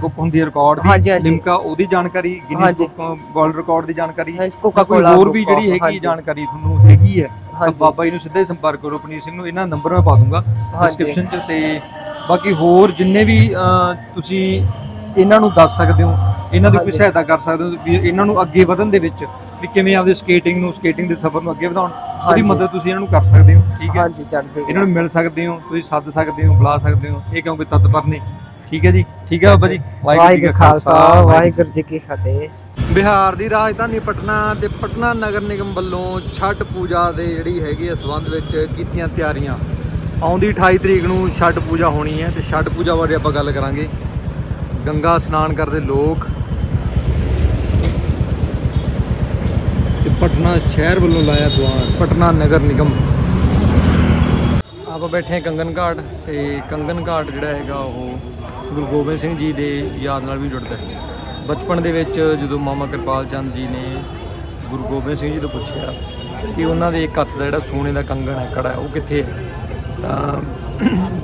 ਬੁੱਕ ਹੁੰਦੀ ਹੈ ਰਿਕਾਰਡ ਦੀ। ਲਿਮਕਾ ਉਹਦੀ ਜਾਣਕਾਰੀ ਗਿਨੀਜ਼। ਬੁੱਕ ਵਰਲਡ ਰਿਕਾਰਡ ਦੀ ਜਾਣਕਾਰੀ ਕੋਕਾ ਕੋਲਾ ਹੋਰ ਵੀ ਜਿਹੜੀ ਹੈਗੀ ਜਾਣਕਾਰੀ ਤੁਹਾਨੂੰ ਹੈਗੀ ਹੈ ਤਾਂ ਬਾਬਾ ਜੀ ਨੂੰ ਸਿੱਧਾ ਸੰਪਰਕ ਕਰੋ ਪਨੀਰ ਸਿੰਘ ਨੂੰ ਇਹਨਾਂ ਨੰਬਰ ਮੈਂ ਪਾ ਦੂੰਗਾ ਡਿਸਕ੍ਰਿਪਸ਼ਨ 'ਚ ਤੇ ਬਾਕੀ ਹੋਰ ਜਿੰਨੇ ਵੀ ਤੁਸੀਂ ਇਹਨਾਂ ਨੂੰ ਦੱਸ ਸਕਦੇ ਹੋ ਇਹਨਾਂ ਦੀ ਕੋਈ। ਸਹਾਇਤਾ ਕਰ ਸਕਦੇ ਹੋ ਇਹਨਾਂ ਨੂੰ ਅੱਗੇ ਵਧਣ ਦੇ ਵਿੱਚ ਵੀ ਕਿਵੇਂ ਆਪਦੇ ਸਕੇਟਿੰਗ ਨੂੰ ਸਕੇਟਿੰਗ ਦੇ ਸਫ਼ਰ ਨੂੰ ਅੱਗੇ ਵਧਾਉਣ ਉਹਦੀ। ਮਦਦ ਤੁਸੀਂ ਇਹਨਾਂ ਨੂੰ ਕਰ ਸਕਦੇ ਹੋ ਠੀਕ ਹੈ? ਹਾਂਜੀ ਚੜ੍ਹਦੀ ਇਹਨਾਂ ਨੂੰ ਮਿਲ ਸਕਦੇ ਹੋ ਤੁਸੀਂ ਸੱਦ ਸਕਦੇ ਹੋ ਬੁਲਾ ਸਕਦੇ ਹੋ ਇਹ ਕਿਉਂਕਿ ਤਤਪਰ ਨੇ ਠੀਕ ਹੈ ਜੀ? ਠੀਕ ਹੈ ਬਾਬਾ ਜੀ? ਵਾਹਿਗੁਰੂ ਖਾਲਸਾ ਵਾਹਿਗੁਰੂ ਜੀ ਕੀ ਫਤਿਹ। ਬਿਹਾਰ ਦੀ ਰਾਜਧਾਨੀ ਪਟਨਾ ਤੇ ਪਟਨਾ ਨਗਰ ਨਿਗਮ ਵੱਲੋਂ ਛਠ ਪੂਜਾ ਦੇ ਜਿਹੜੀ ਹੈਗੀ ਆ ਸੰਬੰਧ ਵਿੱਚ ਕੀਤੀਆਂ ਤਿਆਰੀਆਂ। ਆਉਂਦੀ 28 ਤਰੀਕ ਨੂੰ ਛਠ ਪੂਜਾ ਹੋਣੀ ਹੈ ਤੇ ਛਠ ਪੂਜਾ ਬਾਰੇ ਆਪਾਂ ਗੱਲ ਕਰਾਂਗੇ। ਗੰਗਾ ਇਸ਼ਨਾਨ ਕਰਦੇ ਲੋਕ ਤੇ ਪਟਨਾ ਸ਼ਹਿਰ ਵੱਲੋਂ ਲਾਇਆ ਦੁਆਰ ਪਟਨਾ ਨਗਰ ਨਿਗਮ। ਆਪਾਂ ਬੈਠੇ ਹਾਂ ਕੰਗਨ ਘਾਟ ਤੇ ਕੰਗਨ ਘਾਟ ਜਿਹੜਾ ਹੈਗਾ ਉਹ ਗੁਰੂ ਗੋਬਿੰਦ ਸਿੰਘ ਜੀ ਦੇ ਯਾਦ ਨਾਲ ਵੀ ਜੁੜਦਾ ਹੈ। ਬਚਪਨ ਦੇ ਵਿੱਚ ਜਦੋਂ ਮਾਮਾ ਕਿਰਪਾਲ ਚੰਦ ਜੀ ਨੇ ਗੁਰੂ ਗੋਬਿੰਦ ਸਿੰਘ ਜੀ ਤੋਂ ਪੁੱਛਿਆ ਕਿ ਉਹਨਾਂ ਦੇ ਇੱਕ ਹੱਥ ਦਾ ਜਿਹੜਾ ਸੋਨੇ ਦਾ ਕੰਗਣ ਹੈ, ਕੜਾ ਉਹ ਕਿੱਥੇ ਹੈ? ਤਾਂ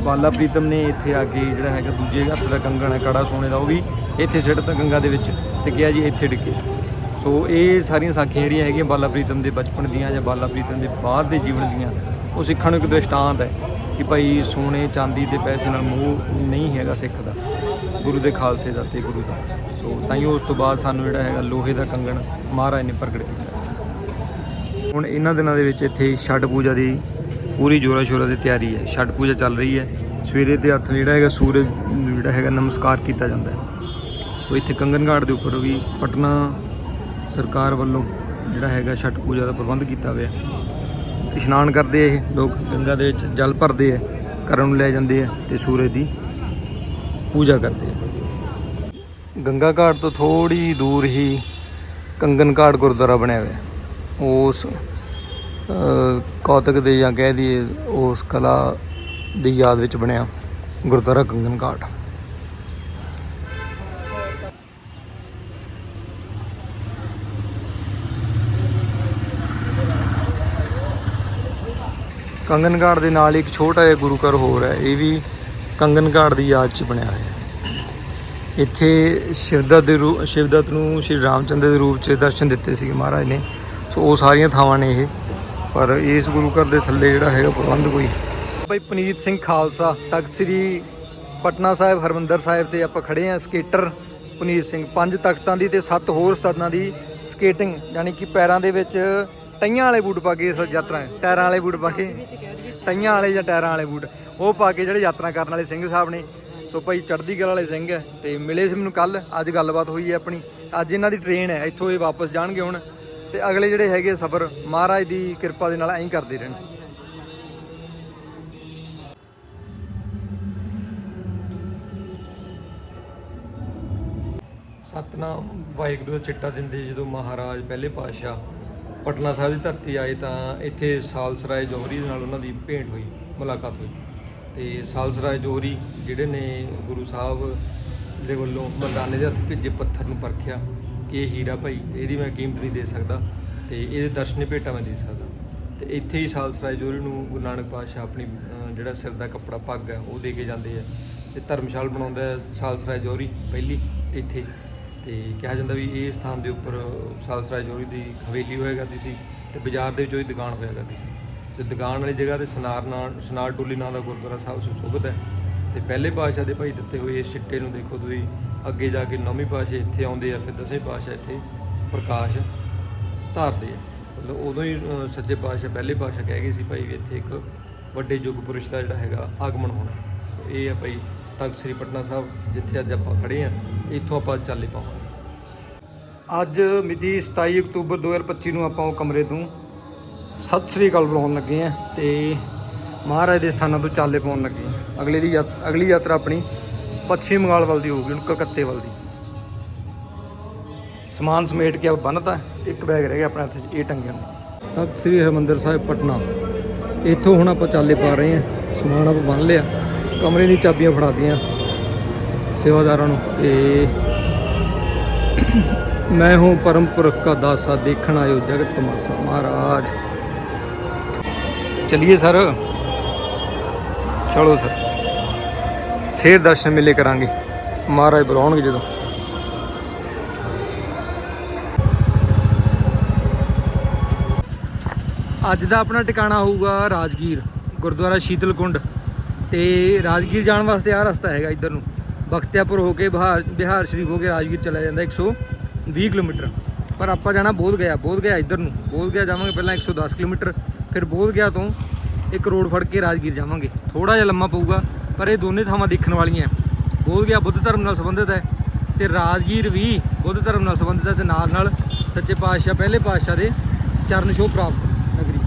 ਬਾਲਾ ਪ੍ਰੀਤਮ ਨੇ ਇੱਥੇ ਆ ਕੇ ਜਿਹੜਾ ਹੈਗਾ ਦੂਜੇ ਹੱਥ ਦਾ ਕੰਗਣ ਹੈ, ਕੜਾ ਸੋਨੇ ਦਾ, ਉਹ ਵੀ ਇੱਥੇ ਸਿੱਟਤਾ ਗੰਗਾ ਦੇ ਵਿੱਚ ਤੇ ਕਿਹਾ ਜੀ ਇੱਥੇ ਡਿੱਗੇ। ਸੋ ਇਹ ਸਾਰੀਆਂ ਸਾਖੀਆਂ ਜਿਹੜੀਆਂ ਹੈਗੀਆਂ ਬਾਲਾ ਪ੍ਰੀਤਮ ਦੇ ਬਚਪਨ ਦੀਆਂ ਜਾਂ ਬਾਲਾ ਪ੍ਰੀਤਮ ਦੇ ਬਾਅਦ ਦੇ ਜੀਵਨ ਦੀਆਂ, ਉਹ ਸਿੱਖਣ ਨੂੰ ਇੱਕ ਦ੍ਰਿਸ਼ਟਾਂਤ ਹੈ ਕਿ ਭਾਈ ਸੋਨੇ, ਚਾਂਦੀ ਤੇ ਪੈਸੇ ਨਾਲ ਮੋਹ ਨਹੀਂ ਹੈਗਾ ਸਿੱਖ ਦਾ, ਗੁਰੂ ਦੇ ਖਾਲਸੇ ਦਾ ਤੇ ਗੁਰੂ ਦਾ। ਸੋ ਤਾਂ ਹੀ ਉਸ ਤੋਂ ਬਾਅਦ ਸਾਨੂੰ ਜਿਹੜਾ ਹੈਗਾ ਲੋਹੇ ਦਾ ਕੰਗਣ ਮਹਾਰਾਜ ਨੇ ਪ੍ਰਗਟ ਕੀਤਾ। ਹੁਣ ਇਹਨਾਂ ਦਿਨਾਂ ਦੇ ਵਿੱਚ ਇੱਥੇ ਛੱਡ ਪੂਜਾ ਦੀ ਪੂਰੀ ਜੋਰਾ ਸ਼ੋਰਾ ਦੀ ਤਿਆਰੀ ਹੈ ਛੱਡ ਪੂਜਾ ਚੱਲ ਰਹੀ ਹੈ। ਸਵੇਰੇ ਤੇ ਹੱਥ ਜਿਹੜਾ ਹੈਗਾ ਸੂਰਜ ਜਿਹੜਾ ਹੈਗਾ ਨਮਸਕਾਰ ਕੀਤਾ ਜਾਂਦਾ ਹੈ। ਉਹ ਇੱਥੇ ਕੰਗਨ ਘਾਟ ਦੇ ਉੱਪਰ ਵੀ ਪਟਨਾ ਸਰਕਾਰ ਵੱਲੋਂ ਜਿਹੜਾ ਹੈਗਾ ਛੱਟ ਪੂਜਾ ਦਾ ਪ੍ਰਬੰਧ ਕੀਤਾ ਹੋਇਆ। ਇਸ਼ਨਾਨ ਕਰਦੇ ਇਹ, ਲੋਕ ਗੰਗਾ ਦੇ ਵਿੱਚ ਜਲ ਭਰਦੇ ਆ ਕਰਨ ਨੂੰ ਲੈ ਜਾਂਦੇ ਆ ਤੇ ਸੂਰਜ ਦੀ ਪੂਜਾ ਕਰਦੇ ਆ। ਗੰਗਾ ਘਾਟ ਤੋਂ ਥੋੜੀ ਦੂਰ ਹੀ ਕੰਗਨ ਘਾਟ ਗੁਰਦੁਆਰਾ ਬਣਿਆ ਹੋਇਆ। ਉਸ ਕੌਤਕ ਦੇ ਜਾਂ ਕਹਿ ਦਈਏ ਉਸ ਕਲਾ ਦੀ ਯਾਦ ਵਿੱਚ ਬਣਿਆ ਗੁਰਦੁਆਰਾ ਕੰਗਨ ਘਾਟ। ਕੰਗਨ ਘਾਟ ਦੇ ਨਾਲ ਇੱਕ ਛੋਟਾ ਜਿਹਾ ਗੁਰੂ ਘਰ ਹੋਰ ਹੈ, ਇਹ ਵੀ ਕੰਗਨ ਘਾਟ ਦੀ ਯਾਦ 'ਚ ਬਣਿਆ ਹੋਇਆ ਹੈ। ਇੱਥੇ ਸ਼ਿਵਦਤ ਦੇ ਰੂਪ, ਸ਼ਿਵਦਤ ਨੂੰ ਸ਼੍ਰੀ ਰਾਮਚੰਦਰ ਦੇ ਰੂਪ 'ਚ ਦਰਸ਼ਨ ਦਿੱਤੇ ਸੀਗੇ ਮਹਾਰਾਜ ਨੇ। ਸੋ ਉਹ ਸਾਰੀਆਂ ਥਾਵਾਂ ਨੇ ਇਹ। ਪਰ ਇਸ ਗੁਰੂ ਘਰ ਦੇ ਥੱਲੇ ਜਿਹੜਾ ਹੈਗਾ ਪ੍ਰਬੰਧ ਕੋਈ ਭਾਈ ਪਨੀਤ ਸਿੰਘ ਖਾਲਸਾ, ਤਖਤ ਸ੍ਰੀ ਪਟਨਾ ਸਾਹਿਬ, ਹਰਮੰਦਰ ਸਾਹਿਬ ਤੇ ਆਪਾਂ ਖੜੇ ਆ ਸਕੇਟਰ ਪਨੀਤ ਸਿੰਘ, ਪੰਜ ਤਖਤਾਂ ਦੀ ਤੇ ਸੱਤ ਹੋਰ ਸਤਾਨਾਂ ਦੀ ਸਕੇਟਿੰਗ, ਯਾਨੀ ਕਿ ਪੈਰਾਂ ਦੇ ਵਿੱਚ ਟਈਆਂ ਵਾਲੇ ਬੂਟ ਪਾ ਕੇ ਇਸ ਯਾਤਰਾ ਟਾਇਰਾਂ ਵਾਲੇ ਬੂਟ ਪਾ ਕੇ। ਟਈਆਂ ਵਾਲੇ ਜਾਂ ਟਾਇਰਾਂ ਵਾਲੇ ਬੂਟ। ਉਹ ਪਾ ਕੇ ਜਿਹੜੇ ਯਾਤਰਾ ਕਰਨ ਵਾਲੇ ਸਿੰਘ ਸਾਹਿਬ ਨੇ। ਸੋ ਭਾਈ ਚੜ੍ਹਦੀ ਕਲਾ ਵਾਲੇ ਸਿੰਘ ਹੈ ਤੇ ਮਿਲੇ ਸੀ ਮੈਨੂੰ ਕੱਲ ਅੱਜ ਗੱਲਬਾਤ ਹੋਈ ਹੈ ਆਪਣੀ। ਅੱਜ ਇਹਨਾਂ ਦੀ ਟ੍ਰੇਨ ਹੈ ਇੱਥੋਂ ਇਹ ਵਾਪਸ ਜਾਣਗੇ ਹੁਣ। ਤੇ ਅਗਲੇ ਜਿਹੜੇ ਹੈਗੇ ਸਫ਼ਰ ਮਹਾਰਾਜ ਦੀ ਕਿਰਪਾ ਦੇ ਨਾਲ ਐਂ ਕਰਦੇ ਰਹਿਣ। ਸਤਨਾਮ ਵਾਹਿਗੁਰੂ ਦਾ ਚਿੱਟਾ ਦਿੰਦੇ ਜਦੋਂ ਮਹਾਰਾਜ ਪਹਿਲੇ ਪਾਤਸ਼ਾਹ ਪਟਨਾ ਸਾਹਿਬ ਦੀ ਧਰਤੀ ਆਏ ਤਾਂ ਇੱਥੇ ਸਾਲਸਰਾਏ ਜੋਹਰੀ ਦੇ ਨਾਲ ਉਹਨਾਂ ਦੀ ਭੇਂਟ ਹੋਈ ਮੁਲਾਕਾਤ ਹੋਈ। ਤੇ ਸਾਲਸਰਾਏ ਜੋਹਰੀ ਜਿਹੜੇ ਨੇ ਗੁਰੂ ਸਾਹਿਬ ਦੇ ਵੱਲੋਂ ਮਰਦਾਨੇ ਦੇ ਹੱਥ ਭੇਜੇ ਪੱਥਰ ਨੂੰ ਪਰਖਿਆ ਕਿ ਇਹ ਹੀਰਾ ਭਾਈ ਤੇ ਇਹਦੀ ਮੈਂ ਕੀਮਤ ਨਹੀਂ ਦੇ ਸਕਦਾ ਤੇ ਇਹਦੇ ਦਰਸ਼ਨੀ ਭੇਟਾ ਮੈਂ ਦੇ ਸਕਦਾ। ਤੇ ਇੱਥੇ ਹੀ ਸਾਲਸਰਾਏ ਜੋਹਰੀ ਨੂੰ ਗੁਰੂ ਨਾਨਕ ਪਾਤਸ਼ਾਹ ਆਪਣੀ ਅਹ, ਜਿਹੜਾ ਸਿਰ ਦਾ ਕੱਪੜਾ ਪੱਗ ਹੈ ਉਹ ਦੇ ਕੇ ਜਾਂਦੇ ਆ ਤੇ ਧਰਮਸ਼ਾਲ ਬਣਾਉਂਦਾ ਹੈ ਸਾਲਸਰਾਏ ਜੋਹਰੀ ਪਹਿਲੀ ਇੱਥੇ। ਤੇ ਕਿਹਾ ਜਾਂਦਾ ਵੀ ਇਹ ਸਥਾਨ ਦੇ ਉੱਪਰ ਸਾਲਸਰਾਏ ਜੋਹਰੀ ਦੀ ਹਵੇਲੀ ਹੋਇਆ ਕਰਦੀ ਸੀ ਤੇ ਬਾਜ਼ਾਰ ਦੇ ਵਿੱਚ ਉਹਦੀ ਦੁਕਾਨ ਹੋਇਆ ਕਰਦੀ ਸੀ। ਤੇ ਦੁਕਾਨ ਵਾਲੀ ਜਗ੍ਹਾ ਤੇ ਸਨਾਰ ਨਾਲ ਸਨਾਰ ਟੋਲੀ ਨਾਂ ਦਾ ਗੁਰਦੁਆਰਾ ਸਾਹਿਬ ਸੁਸ਼ੋਭਿਤ ਹੈ। ਤੇ ਪਹਿਲੇ ਪਾਤਸ਼ਾਹ ਦੇ ਭਾਈ ਦਿੱਤੇ ਹੋਏ ਇਸ ਛਿੱਟੇ ਨੂੰ ਦੇਖੋ ਤੁਸੀਂ, ਅੱਗੇ ਜਾ ਕੇ ਨੌਵੀਂ ਪਾਤਸ਼ਾਹ ਇੱਥੇ ਆਉਂਦੇ ਆ, ਫਿਰ ਦਸਵੇਂ ਪਾਤਸ਼ਾਹ ਇੱਥੇ ਪ੍ਰਕਾਸ਼ ਧਾਰਦੇ ਆ। ਮਤਲਬ ਉਦੋਂ ਹੀ ਸੱਚੇ ਪਾਤਸ਼ਾਹ, ਪਹਿਲੇ ਪਾਤਸ਼ਾਹ ਕਹਿ ਗਏ ਸੀ ਭਾਈ ਵੀ ਇੱਥੇ ਇੱਕ ਵੱਡੇ ਯੁੱਗ ਪੁਰਸ਼ ਦਾ ਜਿਹੜਾ ਹੈਗਾ ਆਗਮਨ ਹੋਣਾ। ਇਹ ਆ ਭਾਈ ਤਖਤ ਸ੍ਰੀ ਪਟਨਾ ਸਾਹਿਬ, ਜਿੱਥੇ ਅੱਜ ਆਪਾਂ ਖੜੇ ਆ ਇੱਥੋਂ ਆਪਾਂ ਚੱਲੇ ਪਾਵਾਂਗੇ। ਅੱਜ ਮਿਤੀ 27 ਅਕਤੂਬਰ 2025 ਨੂੰ ਆਪਾਂ ਉਹ ਕਮਰੇ ਤੋਂ ਸਤਿ ਸ੍ਰੀ ਅਕਾਲ ਬੁਲਾਉਣ ਲੱਗੇ ਆ ਤੇ ਮਹਾਰਾਜ ਦੇ ਸਥਾਨਾਂ ਤੋਂ ਚਾਲੇ ਪਾਉਣ ਲੱਗੇ ਆ ਅਗਲੇ ਦੀ ਯਾਤ- ਅਗਲੀ ਯਾਤਰਾ ਆਪਣੀ ਪੱਛਮੀ ਬੰਗਾਲ ਵੱਲ ਦੀ ਹੋਊਗੀ, ਹੁਣ ਕਲਕੱਤੇ ਵੱਲ ਦੀ। ਸਮਾਨ ਸਮੇਟ ਕੇ ਬੰਨਤਾ, ਇੱਕ ਬੈਗ ਰਹਿ ਗਿਆ ਆਪਣੇ ਹੱਥ 'ਚ, ਇਹ ਟੰਗਿਆ ਤਖਤ ਸ੍ਰੀ ਹਰਿਮੰਦਰ ਸਾਹਿਬ, ਪਟਨਾ। ਇੱਥੋਂ ਹੁਣ ਆਪਾਂ ਚਾਲੇ ਪਾ ਰਹੇ ਹਾਂ, ਸਮਾਨ ਆਪਾਂ ਬੰਨ ਲਿਆ, ਕਮਰੇ ਦੀ ਚਾਬੀਆਂ ਫੜਾਤੀਆਂ ਸੇਵਾਦਾਰਾਂ ਨੂੰ ਤੇ ਮੈਂ ਹੂੰ ਪਰਮ ਪੁਰਖ ਕਾ ਦਾਸਾ ਦੇਖਣ ਆਇਓ ਜਗਤ ਤਮਾਸਾ ਮਹਾਰਾਜ। ਚਲਿਏ ਸਰ। ਚਲੋ ਸਰ। ਫੇਰ ਦਰਸ਼ਨ ਮਿਲੇ ਕਰਾਂਗੇ। ਮਹਾਰਾਜ ਬੁਲਾਉਣਗੇ ਜਦੋਂ। ਅੱਜ ਦਾ ਆਪਣਾ ਟਿਕਾਣਾ ਹੋਊਗਾ ਰਾਜਗੀਰ, ਗੁਰਦੁਆਰਾ ਸ਼ੀਤਲ ਕੁੰਡ ਤੇ ਰਾਜਗੀਰ ਜਾਣ ਵਾਸਤੇ ਆਹ ਰਸਤਾ ਹੈਗਾ ਇੱਧਰ ਨੂੰ। ਬਖਤਿਆਪੁਰ ਹੋ ਕੇ ਬਿਹਾਰ ਬਿਹਾਰ ਸ਼ਰੀਫ ਹੋ ਕੇ ਰਾਜਗੀਰ ਚਲਾ ਜਾਂਦਾ 120 ਕਿਲੋਮੀਟਰ। ਪਰ ਆਪਾਂ ਜਾਣਾ ਬੋਧ ਗਿਆ ਬੋਧ ਗਿਆ ਇੱਧਰ ਨੂੰ। ਬੋਧ ਗਿਆ ਜਾਵਾਂਗੇ ਪਹਿਲਾਂ 110 ਕਿਲੋਮੀਟਰ। ਫਿਰ ਬੋਧ ਗਿਆ ਤੋਂ ਇੱਕ ਰੋਡ ਫੜ ਕੇ ਰਾਜਗੀਰ ਜਾਵਾਂਗੇ। ਥੋੜਾ ਜਿਹਾ ਲੰਮਾ ਪਊਗਾ, ਪਰ ਇਹ ਦੋਨੇ ਥਾਵਾਂ ਦੇਖਣ ਵਾਲੀਆਂ। ਬੋਧ ਗਿਆ ਬੁੱਧ ਧਰਮ ਨਾਲ ਸੰਬੰਧਿਤ ਹੈ ਤੇ ਰਾਜਗੀਰ ਵੀ ਬੁੱਧ ਧਰਮ ਨਾਲ ਸੰਬੰਧਿਤ ਹੈ ਤੇ ਨਾਲ ਨਾਲ ਸੱਚੇ ਪਾਤਸ਼ਾਹ, ਪਹਿਲੇ ਪਾਤਸ਼ਾਹ ਦੇ ਚਰਨ ਛੋਹ ਪ੍ਰਾਪਤ ਨਗਰੀ।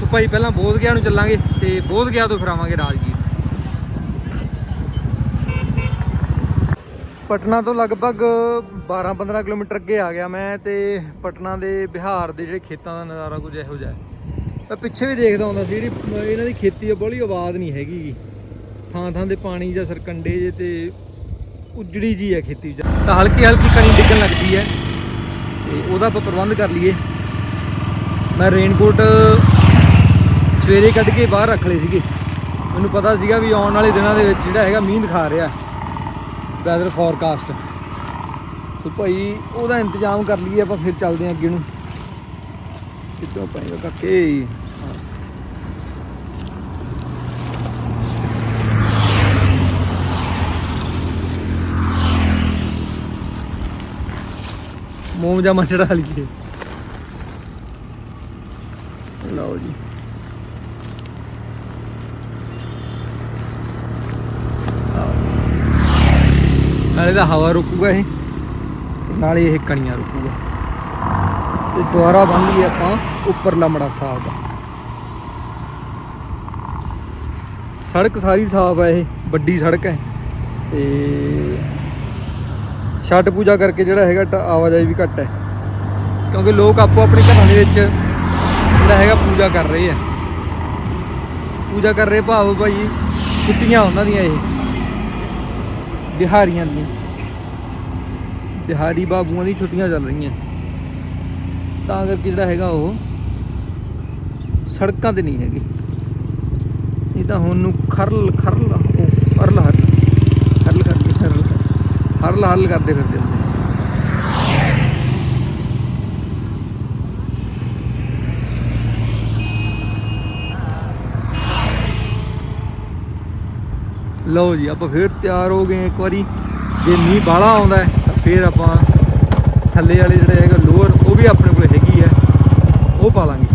ਸੋ ਭਾਈ, ਪਹਿਲਾਂ ਬੋਧ ਗਿਆ ਨੂੰ ਚੱਲਾਂਗੇ ਤੇ ਬੋਧ ਗਿਆ ਤੋਂ ਫਿਰ ਆਵਾਂਗੇ ਰਾਜਗੀਰ। ਪਟਨਾ ਤੋਂ ਲਗਭਗ 12-15 ਕਿਲੋਮੀਟਰ ਅੱਗੇ ਆ ਗਿਆ ਮੈਂ ਤੇ ਪਟਨਾ ਦੇ ਬਿਹਾਰ ਦੇ ਜਿਹੜੇ ਖੇਤਾਂ ਦਾ ਨਜ਼ਾਰਾ ਕੁਝ ਇਹੋ ਜਿਹਾ ਮੈਂ ਪਿੱਛੇ ਵੀ ਦੇਖਦਾ ਹੁੰਦਾ ਸੀ, ਜਿਹੜੀ ਇਹਨਾਂ ਦੀ ਖੇਤੀ ਆ, ਬੜੀ ਆਬਾਦ ਨਹੀਂ ਹੈਗੀ। ਗੀ। ਥਾਂ ਥਾਂ ਦੇ ਪਾਣੀ ਜਾਂ ਸਰਕੰਡੇ ਜੇ ਤੇ ਉਜੜੀ ਜੀ ਹੈ ਖੇਤੀ। ਜਾਂ ਤਾਂ ਹਲਕੀ ਹਲਕੀ ਕਣੀ ਡਿੱਗਣ ਲੱਗਦੀ ਹੈ ਤੇ ਉਹਦਾ ਆਪਾਂ ਪ੍ਰਬੰਧ ਕਰ ਲਈਏ। ਮੈਂ ਰੇਨਕੋਟ ਸਵੇਰੇ ਕੱਢ ਕੇ ਬਾਹਰ ਰੱਖ ਲਏ ਸੀਗੇ। ਮੈਨੂੰ ਪਤਾ ਸੀਗਾ ਵੀ ਆਉਣ ਵਾਲੇ ਦਿਨਾਂ ਦੇ ਵਿੱਚ ਜਿਹੜਾ ਹੈਗਾ ਮੀਂਹ ਦਿਖਾ ਰਿਹਾ। ਵੈਦਰ ਫੋਰਕਾਸਟ ਸੋ ਭਾਈ ਉਹਦਾ ਇੰਤਜ਼ਾਮ ਕਰ ਲਈਏ ਆਪਾਂ, ਫਿਰ ਚੱਲਦੇ ਹਾਂ ਅੱਗੇ ਨੂੰ। ਕਿੱਥੋਂ ਪਾਏਗਾ ਕਾਕੇ? ਮੋਮ ਜਾਮਾ ਚੜਾ ਲਈਏ ਲਓ ਜੀ। ਨਾਲੇ ਦਾ ਹਵਾ ਰੁਕੂਗਾ ਇਹ। ਨਾਲੇ ਇਹ ਕਣੀਆਂ ਰੁਕੂਗਾ। ਤੇ ਦੁਆਰਾ ਬੰਨ ਲਈਏ ਆਪਾਂ ਉੱਪਰਲਾ ਮੜਾ ਸਾਫ਼ ਦਾ। ਸੜਕ ਸਾਰੀ ਸਾਫ਼ ਹੈ ਇਹ, ਵੱਡੀ ਸੜਕ ਹੈ। ਤੇ ਛੱਟ ਪੂਜਾ ਕਰਕੇ ਜਿਹੜਾ ਹੈਗਾ ਆਵਾਜਾਈ ਵੀ ਘੱਟ ਹੈ। ਕਿਉਂਕਿ ਲੋਕ ਆਪੋ ਆਪਣੇ ਘਰਾਂ ਦੇ ਵਿੱਚ ਜਿਹੜਾ ਹੈਗਾ ਪੂਜਾ ਕਰ ਰਹੇ ਆ। ਪੂਜਾ ਕਰ ਰਹੇ ਭਾਵ ਭਾਈ ਛੁੱਟੀਆਂ ਉਹਨਾਂ ਦੀਆਂ ਇਹ। ਬਿਹਾਰੀਆਂ ਦੀਆਂ। ਬਿਹਾਰੀ ਬਾਬੂਆਂ ਦੀ ਛੁੱਟੀਆਂ ਚੱਲ ਰਹੀਆਂ। ਤਾਂ ਕਰਕੇ ਜਿਹੜਾ ਹੈਗਾ ਉਹ ਸੜਕਾਂ ਤੇ ਨਹੀਂ ਹੈਗੀ। ਇਹ ਤਾਂ ਹੁਣ ਨੂੰ ਖਰਲ ਖਰਲ, ਉਹ ਅਰਲ ਹਰਲ ਖਰਲ ਕਰਕੇ, ਖਰਲ ਹਰਲ ਹਰਲ ਕਰਦੇ ਫਿਰਦੇ ਹੁੰਦੇ ਲਓ ਜੀ, ਆਪਾਂ ਫੇਰ ਤਿਆਰ ਹੋ ਗਏ ਇੱਕ ਵਾਰੀ। ਜੇ ਮੀਂਹ ਬਾਲਾ ਆਉਂਦਾ ਹੈ ਫਿਰ ਆਪਾਂ ਥੱਲੇ ਵਾਲੇ ਜਿਹੜੇ ਹੈਗਾ ਲੋਅਰ, ਉਹ ਵੀ ਆਪਣੇ ਕੋਲ ਹੈਗੀ ਹੈ। ਉਹ ਪਾ ਲਾਂਗੇ।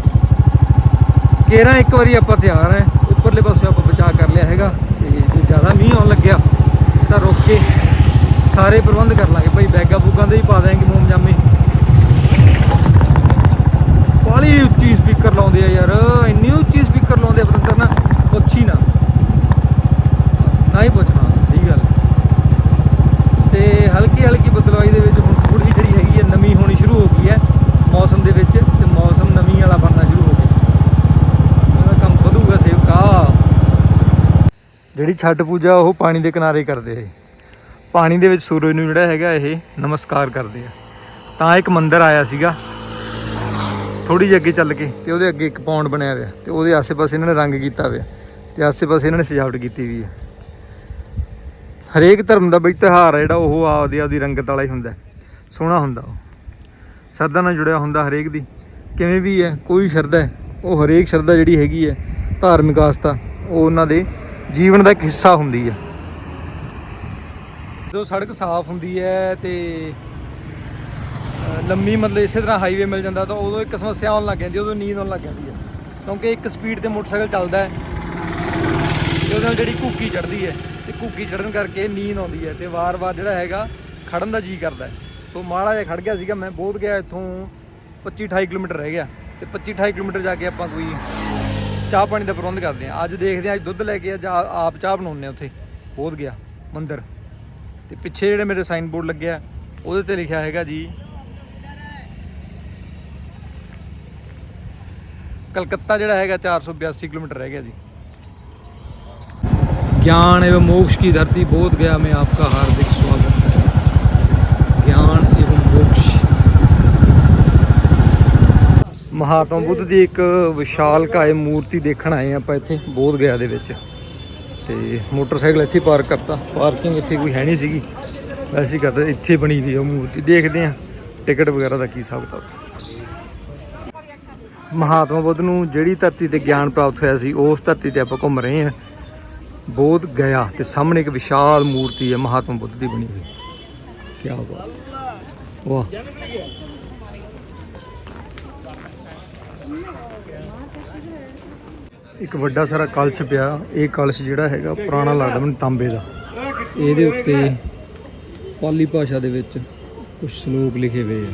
ਕੇਰਾਂ ਇੱਕ ਵਾਰੀ ਆਪਾਂ ਤਿਆਰ ਹੈ। ਉੱਪਰਲੇ ਪਾਸੇ ਆਪਾਂ ਬਚਾ ਕਰ ਲਿਆ ਹੈਗਾ। ਤੇ ਜੇ ਜ਼ਿਆਦਾ ਮੀਂਹ ਆਉਣ ਲੱਗਿਆ, ਤਾਂ ਰੁਕ ਕੇ ਸਾਰੇ ਪ੍ਰਬੰਧ ਕਰ ਲਾਂਗੇ। ਭਾਈ ਬੈਗਾ ਬੂਗਾਂ ਦੇ ਹੀ ਪਾ ਦਿਆਂਗੇ ਮੋਮ ਜਾਮੇ ਬਾਲੀ ਉੱਚੀ ਸਪੀਕਰ ਲਾਉਂਦੇ ਆ ਯਾਰ। ਇੰਨੀ ਉੱਚੀ ਸਪੀਕਰ ਲਾਉਂਦੇ ਆ ਪਤੰਦਰ ਨਾ, ਪੁੱਛ ਹੀ ਨਾ। ਨਾ ਹੀ ਪੁੱਛਣਾ, ਸਹੀ ਗੱਲ। ਤੇ ਹਲਕੀ ਹਲਕੀ ਬਦਲਵਾਈ ਦੇ ਵਿੱਚ ਹੁਣ ਥੋੜੀ ਜਿਹੜੀ ਹੈਗੀ ਹੈ, ਨਮੀ ਹੋਣੀ ਸ਼ੁਰੂ ਹੋ ਗਈ ਹੈ। ਮੌਸਮ ਦੇ ਵਿੱਚ ਤੇ ਮੌਸਮ ਨਮੀ ਵਾਲਾ ਬਣਨਾ ਸ਼ੁਰੂ ਹੋ ਗਿਆ। ਉਹਦਾ ਕੰਮ ਵਧੂਗਾ, ਸੇਵਕਾ। ਜਿਹੜੀ ਛੱਟ ਪੂਜਾ, ਉਹ ਪਾਣੀ ਦੇ ਕਿਨਾਰੇ ਕਰਦੇ ਆ ਪਾਣੀ ਦੇ ਵਿੱਚ ਸੂਰਜ ਨੂੰ ਜਿਹੜਾ ਹੈਗਾ ਇਹ ਨਮਸਕਾਰ ਕਰਦੇ ਆ। ਤਾਂ ਇੱਕ ਮੰਦਿਰ ਆਇਆ ਸੀਗਾ। ਥੋੜੀ ਜਿਹੀ ਅੱਗੇ ਚੱਲ ਕੇ ਤੇ ਉਹਦੇ ਅੱਗੇ ਇੱਕ ਪੌਂਡ ਬਣਿਆ ਹੋਇਆ। ਤੇ ਉਹਦੇ ਆਸੇ-ਪਾਸੇ ਇਹਨਾਂ ਨੇ ਰੰਗ ਕੀਤਾ ਹੋਇਆ। ਤੇ ਆਸੇ-ਪਾਸੇ ਇਹਨਾਂ ਨੇ ਸਜਾਵਟ ਕੀਤੀ ਵੀ ਹੈ। ਹਰੇਕ ਧਰਮ ਦਾ ਬਈ ਤਿਉਹਾਰ ਹੈ ਜਿਹੜਾ ਉਹ ਆਪਦੀ ਆਪਦੀ ਰੰਗਤ ਵਾਲਾ ਹੀ ਹੁੰਦਾ ਸੋਹਣਾ ਹੁੰਦਾ ਉਹ। ਸ਼ਰਧਾ ਨਾਲ ਜੁੜਿਆ ਹੁੰਦਾ ਹਰੇਕ ਦੀ। ਕਿਵੇਂ ਵੀ ਹੈ, ਕੋਈ ਸ਼ਰਧਾ ਉਹ ਹਰੇਕ ਸ਼ਰਧਾ ਜਿਹੜੀ ਹੈਗੀ ਹੈ, ਧਾਰਮਿਕ ਆਸਥਾ, ਉਹ ਉਹਨਾਂ ਦੇ ਜੀਵਨ ਦਾ ਇੱਕ ਹਿੱਸਾ ਹੁੰਦੀ ਹੈ। ਜਦੋਂ ਸੜਕ ਸਾਫ਼ ਹੁੰਦੀ ਹੈ ਤੇ ਲੰਮੀ ਮਤਲਬ ਇਸੇ ਤਰ੍ਹਾਂ ਹਾਈਵੇ ਮਿਲ ਜਾਂਦਾ ਤਾਂ ਉਦੋਂ ਇੱਕ ਸਮੱਸਿਆ ਆਉਣ ਲੱਗ ਜਾਂਦੀ ਉਦੋਂ ਨੀਂਦ ਆਉਣ ਲੱਗ ਜਾਂਦੀ ਹੈ। ਕਿਉਂਕਿ ਇੱਕ ਸਪੀਡ ਤੇ ਮੋਟਰਸਾਈਕਲ ਚੱਲਦਾ ਹੈ ਤੇ ਉਹਦੇ ਨਾਲ ਜਿਹੜੀ ਘੂਕੀ ਚੜਦੀ ਹੈ ਤੇ ਘੁੱਗੀ ਚੜਨ ਕਰਕੇ ਨੀਂਦ ਆਉਂਦੀ ਹੈ ਤੇ ਵਾਰ-ਵਾਰ ਜਿਹੜਾ ਹੈਗਾ ਖੜਨ ਦਾ ਜੀ ਕਰਦਾ ਸੋ ਮਾੜਾ ਜਿਹਾ ਖੜ ਗਿਆ ਸੀਗਾ, ਮੈਂ ਬਹੁਤ ਗਿਆ ਇੱਥੋਂ 25-28 ਕਿਲੋਮੀਟਰ ਰਹਿ ਗਿਆ ਤੇ 25-28 ਕਿਲੋਮੀਟਰ ਜਾ ਕੇ ਆਪਾਂ ਕੋਈ ਚਾਹ ਪਾਣੀ ਦਾ ਪ੍ਰਬੰਧ ਕਰਦੇ ਆ ਅੱਜ ਦੇਖਦੇ ਆ ਅੱਜ ਦੁੱਧ ਲੈ ਕੇ ਆ ਆਪ ਚਾਹ ਬਣਾਉਂਦੇ ਆ ਉੱਥੇ। ਬਹੁਤ ਗਿਆ, ਮੰਦਰ। ਤੇ ਪਿੱਛੇ ਜਿਹੜੇ ਮੇਰੇ ਸਾਈਨ ਬੋਰਡ ਲੱਗਿਆ ਉਹਦੇ ਤੇ ਲਿਖਿਆ ਹੈਗਾ ਜੀ, ਕਲਕੱਤਾ ਜਿਹੜਾ ਹੈਗਾ 482 ਕਿਲੋਮੀਟਰ ਰਹਿ ਗਿਆ ਜੀ। ज्ञान एवं मोक्ष की धरती बोध गया में आपका हार्दिक स्वागत है ज्ञान एवं मोक्ष ਮਹਾਤਮਾ ਬੁੱਧ ਦੀ ਇੱਕ ਵਿਸ਼ਾਲ ਕਾਏ ਮੂਰਤੀ ਦੇਖਣ ਆਏ ਆਪਾਂ ਇੱਥੇ ਬੋਧ ਗਿਆ ਦੇ ਵਿੱਚ ਤੇ ਮੋਟਰਸਾਈਕਲ ਇੱਥੇ ਪਾਰਕ ਕਰਤਾ ਪਾਰਕਿੰਗ ਇੱਥੇ ਕੋਈ ਹੈ ਨਹੀਂ ਸੀਗੀ ਵੈਸੇ ਹੀ ਕਰਤਾ ਇੱਥੇ ਬਣੀ ਹੋਈ ਉਹ ਮੂਰਤੀ ਦੇਖਦੇ ਆ ਟਿਕਟ ਵਗੈਰਾ ਦਾ ਕੀ ਹਿਸਾਬ ਕਿਤਾਬ ਮਹਾਤਮਾ ਬੁੱਧ ਨੂੰ ਜਿਹੜੀ ਧਰਤੀ ਤੇ ਗਿਆਨ ਪ੍ਰਾਪਤ ਹੋਇਆ ਸੀ ਉਸ ਧਰਤੀ ਤੇ ਆਪਾਂ ਘੁੰਮ ਰਹੇ ਹਾਂ ਬੋਧ ਗਿਆ ਤੇ ਸਾਹਮਣੇ ਇੱਕ ਵਿਸ਼ਾਲ ਮੂਰਤੀ ਹੈ, ਮਹਾਤਮਾ ਬੁੱਧ ਦੀ ਬਣੀ ਹੋਈ। ਕੀ ਬਾਤ। ਵਾਹ। ਇੱਕ ਵੱਡਾ ਸਾਰਾ ਕਲਸ਼ ਪਿਆ। ਇਹ ਕਲਸ਼ ਜਿਹੜਾ ਹੈਗਾ, ਪੁਰਾਣਾ ਲੱਗਦਾ ਮੈਨੂੰ ਤਾਂਬੇ ਦਾ। ਇਹਦੇ ਉੱਤੇ ਪਾਲੀ ਭਾਸ਼ਾ ਦੇ ਵਿੱਚ ਕੁਝ ਸ਼ਲੋਕ ਲਿਖੇ ਹੋਏ ਆ।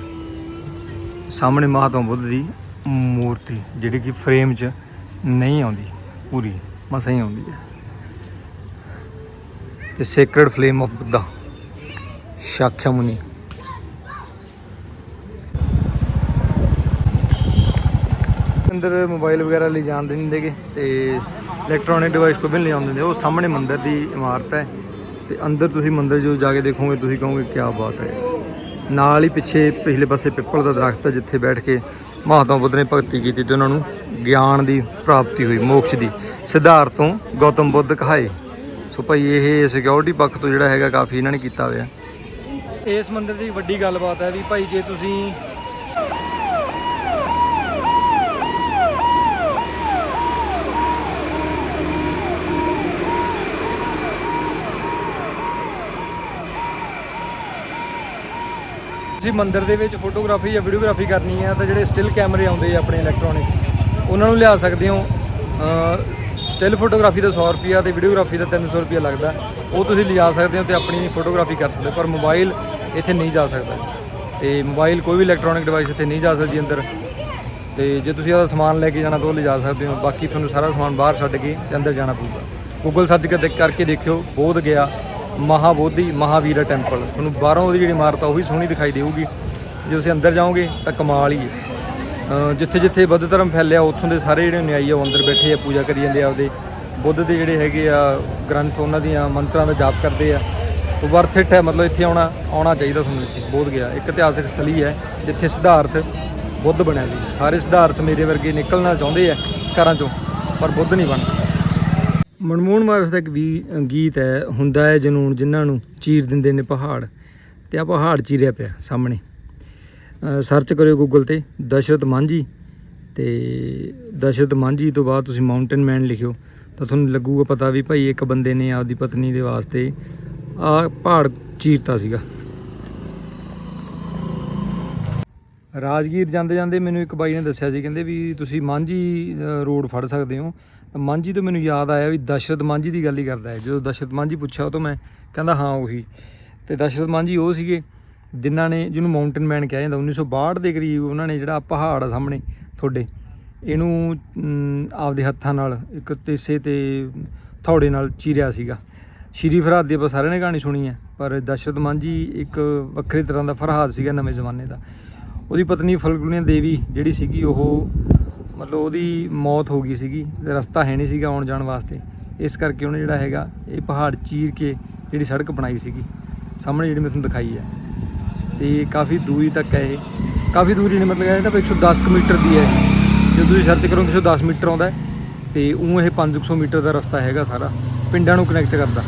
ਸਾਹਮਣੇ ਮਹਾਤਮਾ ਬੁੱਧ ਦੀ ਮੂਰਤੀ, ਜਿਹੜੀ ਕਿ ਫਰੇਮ 'ਚ ਨਹੀਂ ਆਉਂਦੀ, ਪੂਰੀ ਮਸਾਂ ਹੀ ਆਉਂਦੀ ਹੈ। ਤੇ sacred flame of Buddha Shakya Muni ਅੰਦਰ ਮੋਬਾਈਲ ਵਗੈਰਾ ਲਈ ਜਾਣ ਨਹੀਂ ਦੇਗੇ ਤੇ ਇਲੈਕਟ੍ਰੋਨਿਕ ਡਿਵਾਈਸ ਕੋਈ ਵੀ ਨਹੀਂ ਲਿਜਾਣ ਉਹ ਸਾਹਮਣੇ ਮੰਦਿਰ ਦੀ ਇਮਾਰਤ ਹੈ ਤੇ ਅੰਦਰ ਤੁਸੀਂ ਮੰਦਿਰ ਜੋ ਜਾ ਕੇ ਦੇਖੋਗੇ, ਤੁਸੀਂ ਕਹੋਗੇ ਕੀ ਬਾਤ ਹੈ। ਨਾਲ ਹੀ ਪਿੱਛੇ ਪਿਛਲੇ ਪਾਸੇ ਪਿੱਪਲ ਦਾ ਦਰਖਤ ਹੈ ਜਿੱਥੇ ਬੈਠ ਕੇ ਮਹਾਤਮਾ ਬੁੱਧ ਨੇ ਭਗਤੀ ਕੀਤੀ ਤੇ ਉਹਨਾਂ ਨੂੰ ਗਿਆਨ ਦੀ ਪ੍ਰਾਪਤੀ ਹੋਈ, ਮੋਕਸ਼ ਦੀ। ਸਿਧਾਰਥੋਂ ਗੌਤਮ ਬੁੱਧ ਕਹਾਏ। ਸੋ ਭਾਈ ਇਹ ਸਿਕਿਉਰਿਟੀ ਪੱਖ ਤੋਂ ਜਿਹੜਾ ਹੈਗਾ ਕਾਫੀ ਇਹਨਾਂ ਨੇ ਕੀਤਾ ਹੋਇਆ। ਇਸ ਮੰਦਿਰ ਦੀ ਵੱਡੀ ਗੱਲਬਾਤ ਹੈ ਵੀ ਭਾਈ ਜੇ ਤੁਸੀਂ ਤੁਸੀਂ ਮੰਦਿਰ ਦੇ ਵਿੱਚ ਫੋਟੋਗ੍ਰਾਫੀ ਜਾਂ ਵੀਡੀਓਗ੍ਰਾਫੀ ਕਰਨੀ ਹੈ ਤਾਂ ਜਿਹੜੇ ਸਟਿਲ ਕੈਮਰੇ ਆਉਂਦੇ ਆ ਆਪਣੇ ਇਲੈਕਟ੍ਰੋਨਿਕ ਉਹਨਾਂ ਨੂੰ ਲਿਆ ਸਕਦੇ ਹੋ। ਸਟਿਲ ਫੋਟੋਗ੍ਰਾਫੀ ਦਾ 100 ਰੁਪਿਆ ਤੇ ਵੀਡੀਓਗ੍ਰਾਫੀ ਦਾ 300 ਰੁਪਿਆ ਲੱਗਦਾ। ਉਹ ਤੁਸੀਂ ਲਿਜਾ ਸਕਦੇ ਹੋ ਤੇ ਆਪਣੀ ਫੋਟੋਗ੍ਰਾਫੀ ਕਰ ਸਕਦੇ ਹੋ, ਪਰ ਮੋਬਾਈਲ ਇੱਥੇ ਨਹੀਂ ਜਾ ਸਕਦਾ। ਤੇ ਮੋਬਾਈਲ ਕੋਈ ਵੀ ਇਲੈਕਟ੍ਰੋਨਿਕ ਡਿਵਾਈਸ ਇੱਥੇ ਨਹੀਂ ਜਾ ਸਕਦੀ ਅੰਦਰ। ਤੇ ਜੇ ਤੁਸੀਂ ਉਹਦਾ ਸਮਾਨ ਲੈ ਕੇ ਜਾਣਾ ਤਾਂ ਉਹ ਲਿਜਾ ਸਕਦੇ ਹੋ। ਬਾਕੀ ਤੁਹਾਨੂੰ ਸਾਰਾ ਸਮਾਨ ਬਾਹਰ ਛੱਡ ਕੇ ਤੇ ਅੰਦਰ ਜਾਣਾ ਪਊਗਾ। ਗੂਗਲ ਸਰਚ ਕਰਕੇ ਕਰਕੇ ਦੇਖਿਓ, ਬੋਧ ਗਿਆ, ਮਹਾਬੋਧੀ, ਮਹਾਵੀਰਾ ਟੈਂਪਲ ਤੁਹਾਨੂੰ ਬਾਹਰੋਂ ਉਹਦੀ ਜਿਹੜੀ ਇਮਾਰਤ ਆ, ਉਹ ਵੀ ਸੋਹਣੀ ਦਿਖਾਈ ਦੇਊਗੀ। ਜੇ ਤੁਸੀਂ ਅੰਦਰ ਜਾਓਗੇ ਤਾਂ ਕਮਾਲ ਹੀ ਹੈ। ਜਿੱਥੇ ਜਿੱਥੇ ਬੁੱਧ ਧਰਮ ਫੈਲਿਆ, ਉੱਥੋਂ ਦੇ ਸਾਰੇ ਜਿਹੜੇ ਨਿਆਈ ਆ, ਉਹ ਅੰਦਰ ਬੈਠੇ ਆ, ਪੂਜਾ ਕਰੀ ਜਾਂਦੇ ਆ ਆਪਦੇ। ਬੁੱਧ ਦੇ ਜਿਹੜੇ ਹੈਗੇ ਆ ਗ੍ਰੰਥ, ਉਹਨਾਂ ਦੀਆਂ ਮੰਤਰਾਂ ਦਾ ਜਾਪ ਕਰਦੇ ਆ। ਉਹ ਵਰਥ ਇਟ ਹੈ, ਮਤਲਬ ਇੱਥੇ ਆਉਣਾ ਆਉਣਾ ਚਾਹੀਦਾ ਤੁਹਾਨੂੰ ਇੱਥੇ ਬੋਧ ਗਿਆ। ਇੱਕ ਇਤਿਹਾਸਿਕ ਸਥਲੀ ਹੈ, ਜਿੱਥੇ ਸਿਧਾਰਥ ਬੁੱਧ ਬਣਿਆ ਸੀ। ਸਾਰੇ ਸਿਧਾਰਥ ਮੇਰੇ ਵਰਗੇ ਨਿਕਲਣਾ ਚਾਹੁੰਦੇ ਆ ਘਰਾਂ ਚੋਂ, ਪਰ ਬੁੱਧ ਨਹੀਂ ਬਣਦੇ। ਮਨਮੋਹਨ ਵਾਰਸ ਦਾ ਇੱਕ ਵੀ ਗੀਤ ਹੈ, ਹੁੰਦਾ ਹੈ ਜਨੂਨ ਜਿਨ੍ਹਾਂ ਨੂੰ ਚੀਰ ਦਿੰਦੇ ਨੇ ਪਹਾੜ। ਤੇ ਆ ਪਹਾੜ ਚੀਰਿਆ ਪਿਆ ਸਾਹਮਣੇ। ਸਰਚ ਕਰਿਓ ਗੂਗਲ ਤੇ, ਦਸ਼ਰਤ ਮਾਂਝੀ ਤੇ ਦਸ਼ਰਤ ਮਾਂਝੀ ਤੋਂ ਬਾਅਦ ਤੁਸੀਂ ਮਾਊਂਟੇਨ ਮੈਨ ਲਿਖਿਓ। ਤਾਂ ਤੁਹਾਨੂੰ ਲੱਗੂਗਾ ਪਤਾ ਵੀ ਭਾਈ ਇੱਕ ਬੰਦੇ ਨੇ ਆਪਦੀ ਪਤਨੀ ਦੇ ਵਾਸਤੇ ਆ ਪਹਾੜ ਚੀਰਤਾ ਸੀਗਾ। ਰਾਜਗੀਰ ਜਾਂਦੇ ਜਾਂਦੇ ਮੈਨੂੰ ਇੱਕ ਬਾਈ ਨੇ ਦੱਸਿਆ ਸੀ, ਕਹਿੰਦੇ ਵੀ ਤੁਸੀਂ ਮਾਂਝੀ ਰੋਡ ਫੜ ਸਕਦੇ ਹੋ। ਤਾਂ ਮਾਂਝੀ ਤੋਂ ਮੈਨੂੰ ਯਾਦ ਆਇਆ ਵੀ ਦਸ਼ਰਤ ਮਾਂਝੀ ਦੀ ਗੱਲ ਹੀ ਕਰਦਾ ਹੈ। ਜਦੋਂ ਦਸ਼ਰਤ ਮਾਂਝੀ ਪੁੱਛਿਆ ਉਹ ਤੋਂ ਮੈਂ ਕਹਿੰਦਾ ਹਾਂ ਉਹੀ। ਤੇ ਦਸ਼ਰਤ ਮਾਂਝੀ ਉਹ ਸੀਗੇ। ਜਿਨ੍ਹਾਂ ਨੇ, ਜਿਹਨੂੰ ਮਾਊਂਟੇਨ ਮੈਨ ਕਿਹਾ ਜਾਂਦਾ 1962 ਦੇ ਕਰੀਬ ਉਹਨਾਂ ਨੇ ਜਿਹੜਾ ਪਹਾੜ ਆ ਸਾਹਮਣੇ ਤੁਹਾਡੇ, ਇਹਨੂੰ ਆਪਦੇ ਹੱਥਾਂ ਨਾਲ ਇੱਕ ਤੇਸੇ ਤੇ ਥੌੜੇ ਨਾਲ ਚੀਰਿਆ ਸੀਗਾ। ਸ਼੍ਰੀ ਫਰਹਾਦ ਦੀ ਆਪਾਂ ਸਾਰਿਆਂ ਨੇ ਕਹਾਣੀ ਸੁਣੀ ਹੈ, ਪਰ ਦਸ਼ਰਤ ਮਾਂਝੀ ਇੱਕ ਵੱਖਰੇ ਤਰ੍ਹਾਂ ਦਾ ਫਰਹਾਦ ਸੀਗਾ ਨਵੇਂ ਜ਼ਮਾਨੇ ਦਾ। ਉਹਦੀ ਪਤਨੀ ਫਲਗੁਨੀਆ ਦੇਵੀ ਜਿਹੜੀ ਸੀਗੀ, ਉਹ ਮਤਲਬ ਉਹਦੀ ਮੌਤ ਹੋ ਗਈ ਸੀਗੀ, ਰਸਤਾ ਹੈ ਨਹੀਂ ਸੀਗਾ ਆਉਣ ਜਾਣ ਵਾਸਤੇ। ਇਸ ਕਰਕੇ ਉਹਨੇ ਜਿਹੜਾ ਹੈਗਾ, ਇਹ ਪਹਾੜ ਚੀਰ ਕੇ ਜਿਹੜੀ ਸੜਕ ਬਣਾਈ ਸੀਗੀ, ਸਾਹਮਣੇ ਜਿਹੜੀ ਮੈਂ ਤੁਹਾਨੂੰ ਦਿਖਾਈ ਹੈ। ਤੇ ਕਾਫੀ ਦੂਰੀ ਤੱਕ ਹੈ ਇਹ। ਕਾਫੀ ਦੂਰੀ ਨਹੀਂ, ਮਤਲਬ ਇਹਦਾ 110 ਕੁ ਮੀਟਰ ਦੀ ਹੈ ਜੇ ਤੁਸੀਂ ਸਰਚ ਕਰੋਗੇ 110 ਮੀਟਰ ਆਉਂਦਾ ਹੈ, ਤੇ ਉਹ ਇਹ 500 ਮੀਟਰ ਦਾ ਰਸਤਾ ਹੈਗਾ ਸਾਰਾ, ਪਿੰਡਾਂ ਨੂੰ ਕਨੈਕਟ ਕਰਦਾ।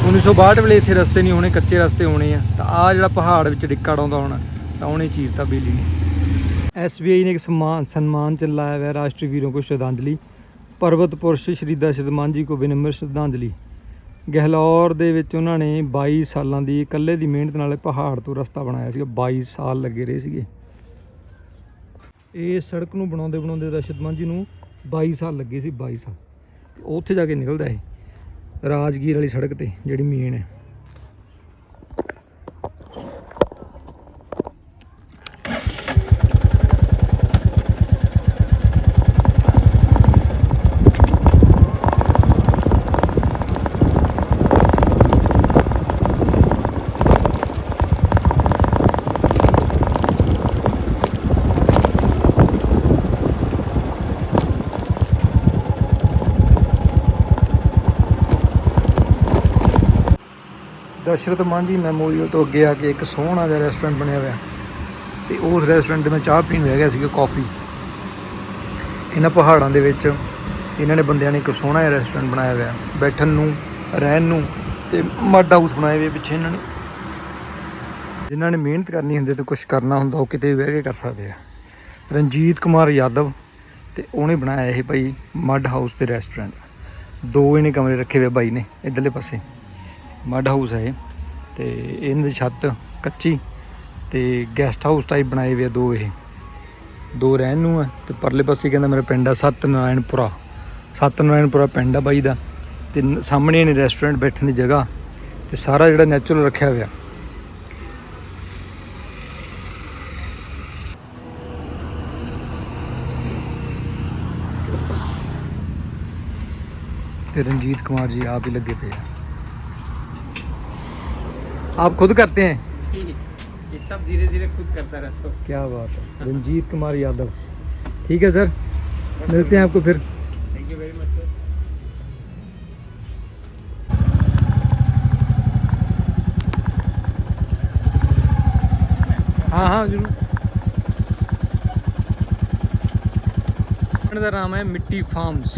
1962 ਵੇਲੇ ਇੱਥੇ ਰਸਤੇ ਨਹੀਂ ਹੋਣੇ, ਕੱਚੇ ਰਸਤੇ ਹੋਣੇ ਆ। ਤਾਂ ਆ ਜਿਹੜਾ ਪਹਾੜ ਵਿੱਚ ਡਿੱਕਾ ਆਉਂਦਾ ਹੋਣਾ, ਤਾਂ ਉਹਨੇ ਚੀਰਤਾ ਬੇਲੀ ਨੇ ਐਸਬੀਆਈ ਨੇ ਇੱਕ ਸਨਮਾਨ ਸਨਮਾਨ ਲਾਇਆ ਹੋਇਆ ਰਾਸ਼ਟਰੀ ਵੀਰੋਂ ਕੋ ਸ਼ਰਧਾਂਜਲੀ। ਪਰਵਤ ਪੁਰਸ਼ ਸ਼੍ਰੀ ਦਸ਼ਰਥ ਜੀ ਕੋ ਵਿਨਮਰ ਸ਼ਰਧਾਂਜਲੀ। ਗਹਿਲੌਰ ਦੇ ਵਿੱਚ ਉਹਨਾਂ ਨੇ 22 ਸਾਲਾਂ ਦੀ ਇਕੱਲੇ ਦੀ ਮਿਹਨਤ ਨਾਲ ਪਹਾੜ ਤੋਂ ਰਸਤਾ ਬਣਾਇਆ ਸੀਗਾ 22 ਸਾਲ ਲੱਗੇ ਰਹੇ ਸੀਗੇ। ਇਹ ਸੜਕ ਨੂੰ ਬਣਾਉਂਦੇ ਬਣਾਉਂਦੇ ਦਸ਼ਰਥ ਜੀ ਨੂੰ 22 ਸਾਲ ਲੱਗੇ ਸੀ 22 ਸਾਲ। ਉੱਥੇ ਜਾ ਕੇ ਨਿਕਲਦਾ ਇਹ ਰਾਜਗੀਰ ਵਾਲੀ ਸੜਕ ਤੇ, ਜਿਹੜੀ ਮੇਨ ਹੈ। ਦਸ਼ਰਥ ਮਾਂਝੀ ਮੈਮੋਰੀਅਲ ਤੋਂ ਅੱਗੇ ਆ ਕੇ ਇੱਕ ਸੋਹਣਾ ਜਿਹਾ ਰੈਸਟੋਰੈਂਟ ਬਣਿਆ ਹੋਇਆ। ਤੇ ਉਸ ਰੈਸਟੋਰੈਂਟ ਦੇ ਮੈਂ ਚਾਹ ਪੀਣ ਬਹਿ ਗਿਆ ਸੀਗਾ ਕਾਫੀ ਇਹਨਾਂ ਪਹਾੜਾਂ ਦੇ ਵਿੱਚ ਇਹਨਾਂ ਨੇ ਬੰਦਿਆਂ ਨੇ ਇੱਕ ਸੋਹਣਾ ਜਿਹਾ ਰੈਸਟੋਰੈਂਟ ਬਣਾਇਆ ਹੋਇਆ। ਬੈਠਣ ਨੂੰ, ਰਹਿਣ ਨੂੰ ਤੇ ਮੱਡ ਹਾਊਸ ਬਣਾਏ ਹੋਏ ਪਿੱਛੇ ਇਹਨਾਂ ਨੇ। ਜਿਨ੍ਹਾਂ ਨੇ ਮਿਹਨਤ ਕਰਨੀ ਹੁੰਦੀ ਤੇ ਕੁਝ ਕਰਨਾ ਹੁੰਦਾ, ਉਹ ਕਿਤੇ ਵੀ ਬਹਿ ਕੇ ਕਰ ਸਕਦੇ ਆ। ਰਣਜੀਤ ਕੁਮਾਰ ਯਾਦਵ ਤੇ ਉਹਨੇ ਬਣਾਇਆ ਇਹ ਭਾਈ ਮੱਡ ਹਾਊਸ ਤੇ ਰੈਸਟੋਰੈਂਟ ਦੋ ਇਹਨੇ ਕਮਰੇ ਰੱਖੇ ਹੋਏ ਬਾਈ ਨੇ, ਇਧਰਲੇ ਪਾਸੇ। ਮੱਡ ਹਾਊਸ ਹੈ ਤੇ ਇਹਨਾਂ ਦੀ ਛੱਤ ਕੱਚੀ ਤੇ ਗੈਸਟ ਹਾਊਸ ਟਾਈਪ ਬਣਾਏ ਹੋਏ ਆ ਦੋ ਇਹ। ਦੋ ਰਹਿਣ ਨੂੰ ਆ ਤੇ ਪਰਲੇ ਪਾਸੇ ਕਹਿੰਦਾ ਮੇਰਾ ਪਿੰਡ ਆ ਸਤ ਨਾਰਾਇਣਪੁਰਾ ਸਤ ਨਾਰਾਇਣਪੁਰਾ ਪਿੰਡ ਆ ਬਾਈ ਦਾ ਤੇ ਸਾਹਮਣੇ ਨੇ ਰੈਸਟੋਰੈਂਟ ਬੈਠਣ ਦੀ ਜਗ੍ਹਾ ਤੇ ਸਾਰਾ ਜਿਹੜਾ ਨੇਚਰਲ ਰੱਖਿਆ ਹੋਇਆ। ਤੇ ਰਣਜੀਤ ਕੁਮਾਰ ਜੀ ਆਪ ਹੀ ਲੱਗੇ ਪਏ ਆ। आप खुद करते हैं? ये सब धीरे धीरे खुद करता रहता क्या बात है। रंजीत कुमार यादव। ठीक है सर। मिलते हैं आपको फिर। Thank you very much sir हाँ हाँ ज़रूर। का नाम है मिट्टी फार्म्स।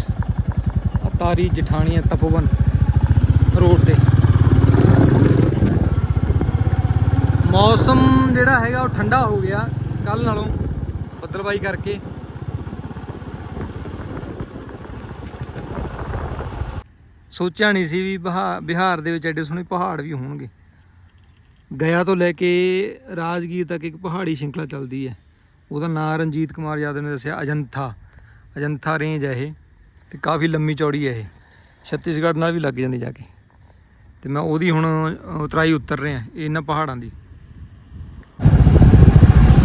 अतारी जठानिया तपोवन रोड पे ਮੌਸਮ ਜਿਹੜਾ ਹੈਗਾ ਉਹ ਠੰਡਾ ਹੋ ਗਿਆ ਕੱਲ ਨਾਲੋਂ ਬੱਦਲਬਾਈ ਕਰਕੇ। ਸੋਚਿਆ ਨਹੀਂ ਸੀ ਵੀ ਬਹਾ- ਬਿਹਾਰ ਦੇ ਵਿੱਚ ਐਡੇ ਸੋਹਣੇ ਪਹਾੜ ਵੀ ਹੋਣਗੇ। ਗਿਆ ਤੋਂ ਲੈ ਕੇ ਰਾਜਗੀਰ ਤੱਕ ਇੱਕ ਪਹਾੜੀ ਸ਼ਿੰਖਲਾ ਚੱਲਦੀ ਹੈ। ਉਹਦਾ ਨਾਂ ਰਣਜੀਤ ਕੁਮਾਰ ਯਾਦਵ ਨੇ ਦੱਸਿਆ, ਅਜੰਥਾ। ਅਜੰਥਾ ਰੇਂਜ ਹੈ ਇਹ ਤੇ ਕਾਫੀ ਲੰਮੀ ਚੌੜੀ ਹੈ ਇਹ। ਛੱਤੀਸਗੜ੍ਹ ਨਾਲ ਵੀ ਲੱਗ ਜਾਂਦੀ ਜਾ ਕੇ। ਤੇ ਮੈਂ ਉਹਦੀ ਹੁਣ ਉਤਰਾਈ ਉਤਰ ਰਿਹਾ ਇਹਨਾਂ ਪਹਾੜਾਂ ਦੀ।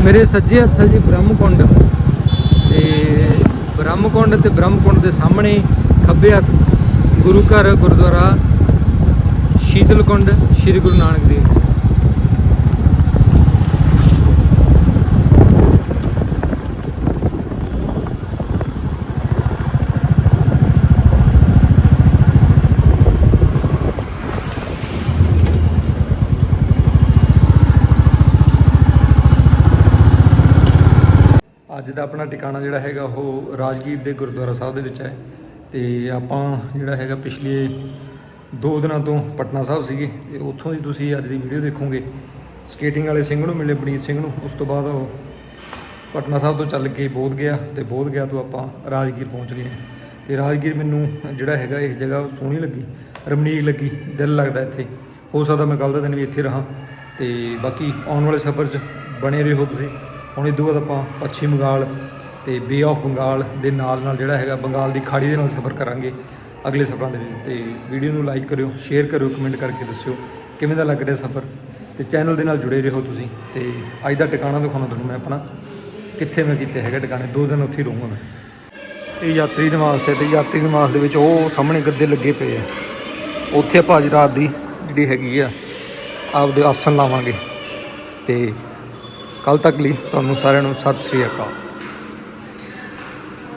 ਮੇਰੇ ਸੱਜੇ ਹੱਥ ਹੈ ਜੀ ਬ੍ਰਹਮਕੁੰਡ। ਤੇ ਬ੍ਰਹਮਕੁੰਡ ਤੇ ਬ੍ਰਹਮਕੁੰਡ ਦੇ ਸਾਹਮਣੇ ਖੱਬੇ ਹੱਥ ਗੁਰੂ ਘਰ ਗੁਰਦੁਆਰਾ ਸ਼ੀਤਲਕੁੰਡ, ਸ੍ਰੀ ਗੁਰੂ ਨਾਨਕ ਦੇਵ ਆਪਣਾ ਟਿਕਾਣਾ ਜਿਹੜਾ ਹੈਗਾ ਉਹ ਰਾਜਗੀਰ ਦੇ ਗੁਰਦੁਆਰਾ ਸਾਹਿਬ ਦੇ ਵਿੱਚ ਹੈ ਤੇ ਆਪਾਂ ਜਿਹੜਾ ਹੈਗਾ ਪਿਛਲੇ 2 ਦਿਨਾਂ ਤੋਂ ਪਟਨਾ ਸਾਹਿਬ ਸੀਗੇ ਤੇ ਉੱਥੋਂ ਦੀ ਤੁਸੀਂ ਅੱਜ ਦੀ ਵੀਡੀਓ ਦੇਖੋਗੇ। ਸਕੇਟਿੰਗ ਵਾਲੇ ਸਿੰਘ ਨੂੰ ਮਿਲੇ, ਬਨੀਤ ਸਿੰਘ ਨੂੰ। ਉਸ ਤੋਂ ਬਾਅਦ ਉਹ ਪਟਨਾ ਸਾਹਿਬ ਤੋਂ ਚੱਲ ਕੇ ਬੋਧ ਗਿਆ ਤੇ ਬੋਧ ਗਿਆ ਤੋਂ ਆਪਾਂ ਰਾਜਗੀਰ ਪਹੁੰਚ ਗਏ ਤੇ ਰਾਜਗੀਰ ਮੈਨੂੰ ਜਿਹੜਾ ਹੈਗਾ ਇਹ ਜਗ੍ਹਾ ਸੋਹਣੀ ਲੱਗੀ ਰਮਣੀਕ ਲੱਗੀ, ਦਿਲ ਲੱਗਦਾ ਇੱਥੇ। ਹੋ ਸਕਦਾ ਮੈਂ ਕੱਲ ਦਾ ਦਿਨ ਵੀ ਇੱਥੇ ਰਹਾਂ ਤੇ ਬਾਕੀ ਆਉਣ ਵਾਲੇ ਸਫ਼ਰ 'ਚ ਬਣੇ ਰਹੋ ਤੁਸੀਂ। ਹੁਣ ਇਦੋਂ ਬਾਅਦ ਆਪਾਂ ਪੱਛਮੀ ਬੰਗਾਲ ਤੇ ਬੇ ਆਫ ਬੰਗਾਲ ਦੇ ਨਾਲ ਨਾਲ ਜਿਹੜਾ ਹੈਗਾ ਬੰਗਾਲ ਦੀ ਖਾੜੀ ਦੇ ਨਾਲ ਸਫ਼ਰ ਕਰਾਂਗੇ ਅਗਲੇ ਸਫ਼ਰਾਂ ਦੇ ਵਿੱਚ। ਤੇ ਵੀਡੀਓ ਨੂੰ ਲਾਈਕ ਕਰਿਓ ਸ਼ੇਅਰ ਕਰਿਓ ਕਮੈਂਟ ਕਰਕੇ ਦੱਸਿਓ ਕਿਵੇਂ ਦਾ ਲੱਗ ਰਿਹਾ ਸਫ਼ਰ ਤੇ ਚੈਨਲ ਦੇ ਨਾਲ ਜੁੜੇ ਰਹੋ ਤੁਸੀਂ। ਤੇ ਅੱਜ ਦਾ ਟਿਕਾਣਾ ਦਿਖਾਉਣਾ ਤੁਹਾਨੂੰ ਮੈਂ ਆਪਣਾ। ਕਿੱਥੇ ਮੈਂ ਕੀਤੇ ਹੈਗਾ ਟਿਕਾਣੇ? ਦੋ ਦਿਨ ਉੱਥੇ ਹੀ ਰਹੂੰਗਾ ਮੈਂ। ਇਹ ਯਾਤਰੀ ਨਿਵਾਸ ਹੈ ਤੇ ਯਾਤਰੀ ਨਿਵਾਸ ਦੇ ਵਿੱਚ ਉਹ ਸਾਹਮਣੇ ਗੱਦੇ ਲੱਗੇ ਪਏ ਆ। ਉੱਥੇ ਆਪਾਂ ਅੱਜ ਰਾਤ ਦੀ ਜਿਹੜੀ ਹੈਗੀ ਆ, ਆਪਦੇ ਆਸਨ ਲਾਵਾਂਗੇ। ਤੇ ਕੱਲ ਤੱਕ ਲਈ। ਤੁਹਾਨੂੰ ਸਾਰਿਆਂ ਨੂੰ ਸਤਿ ਸ੍ਰੀ ਅਕਾਲ।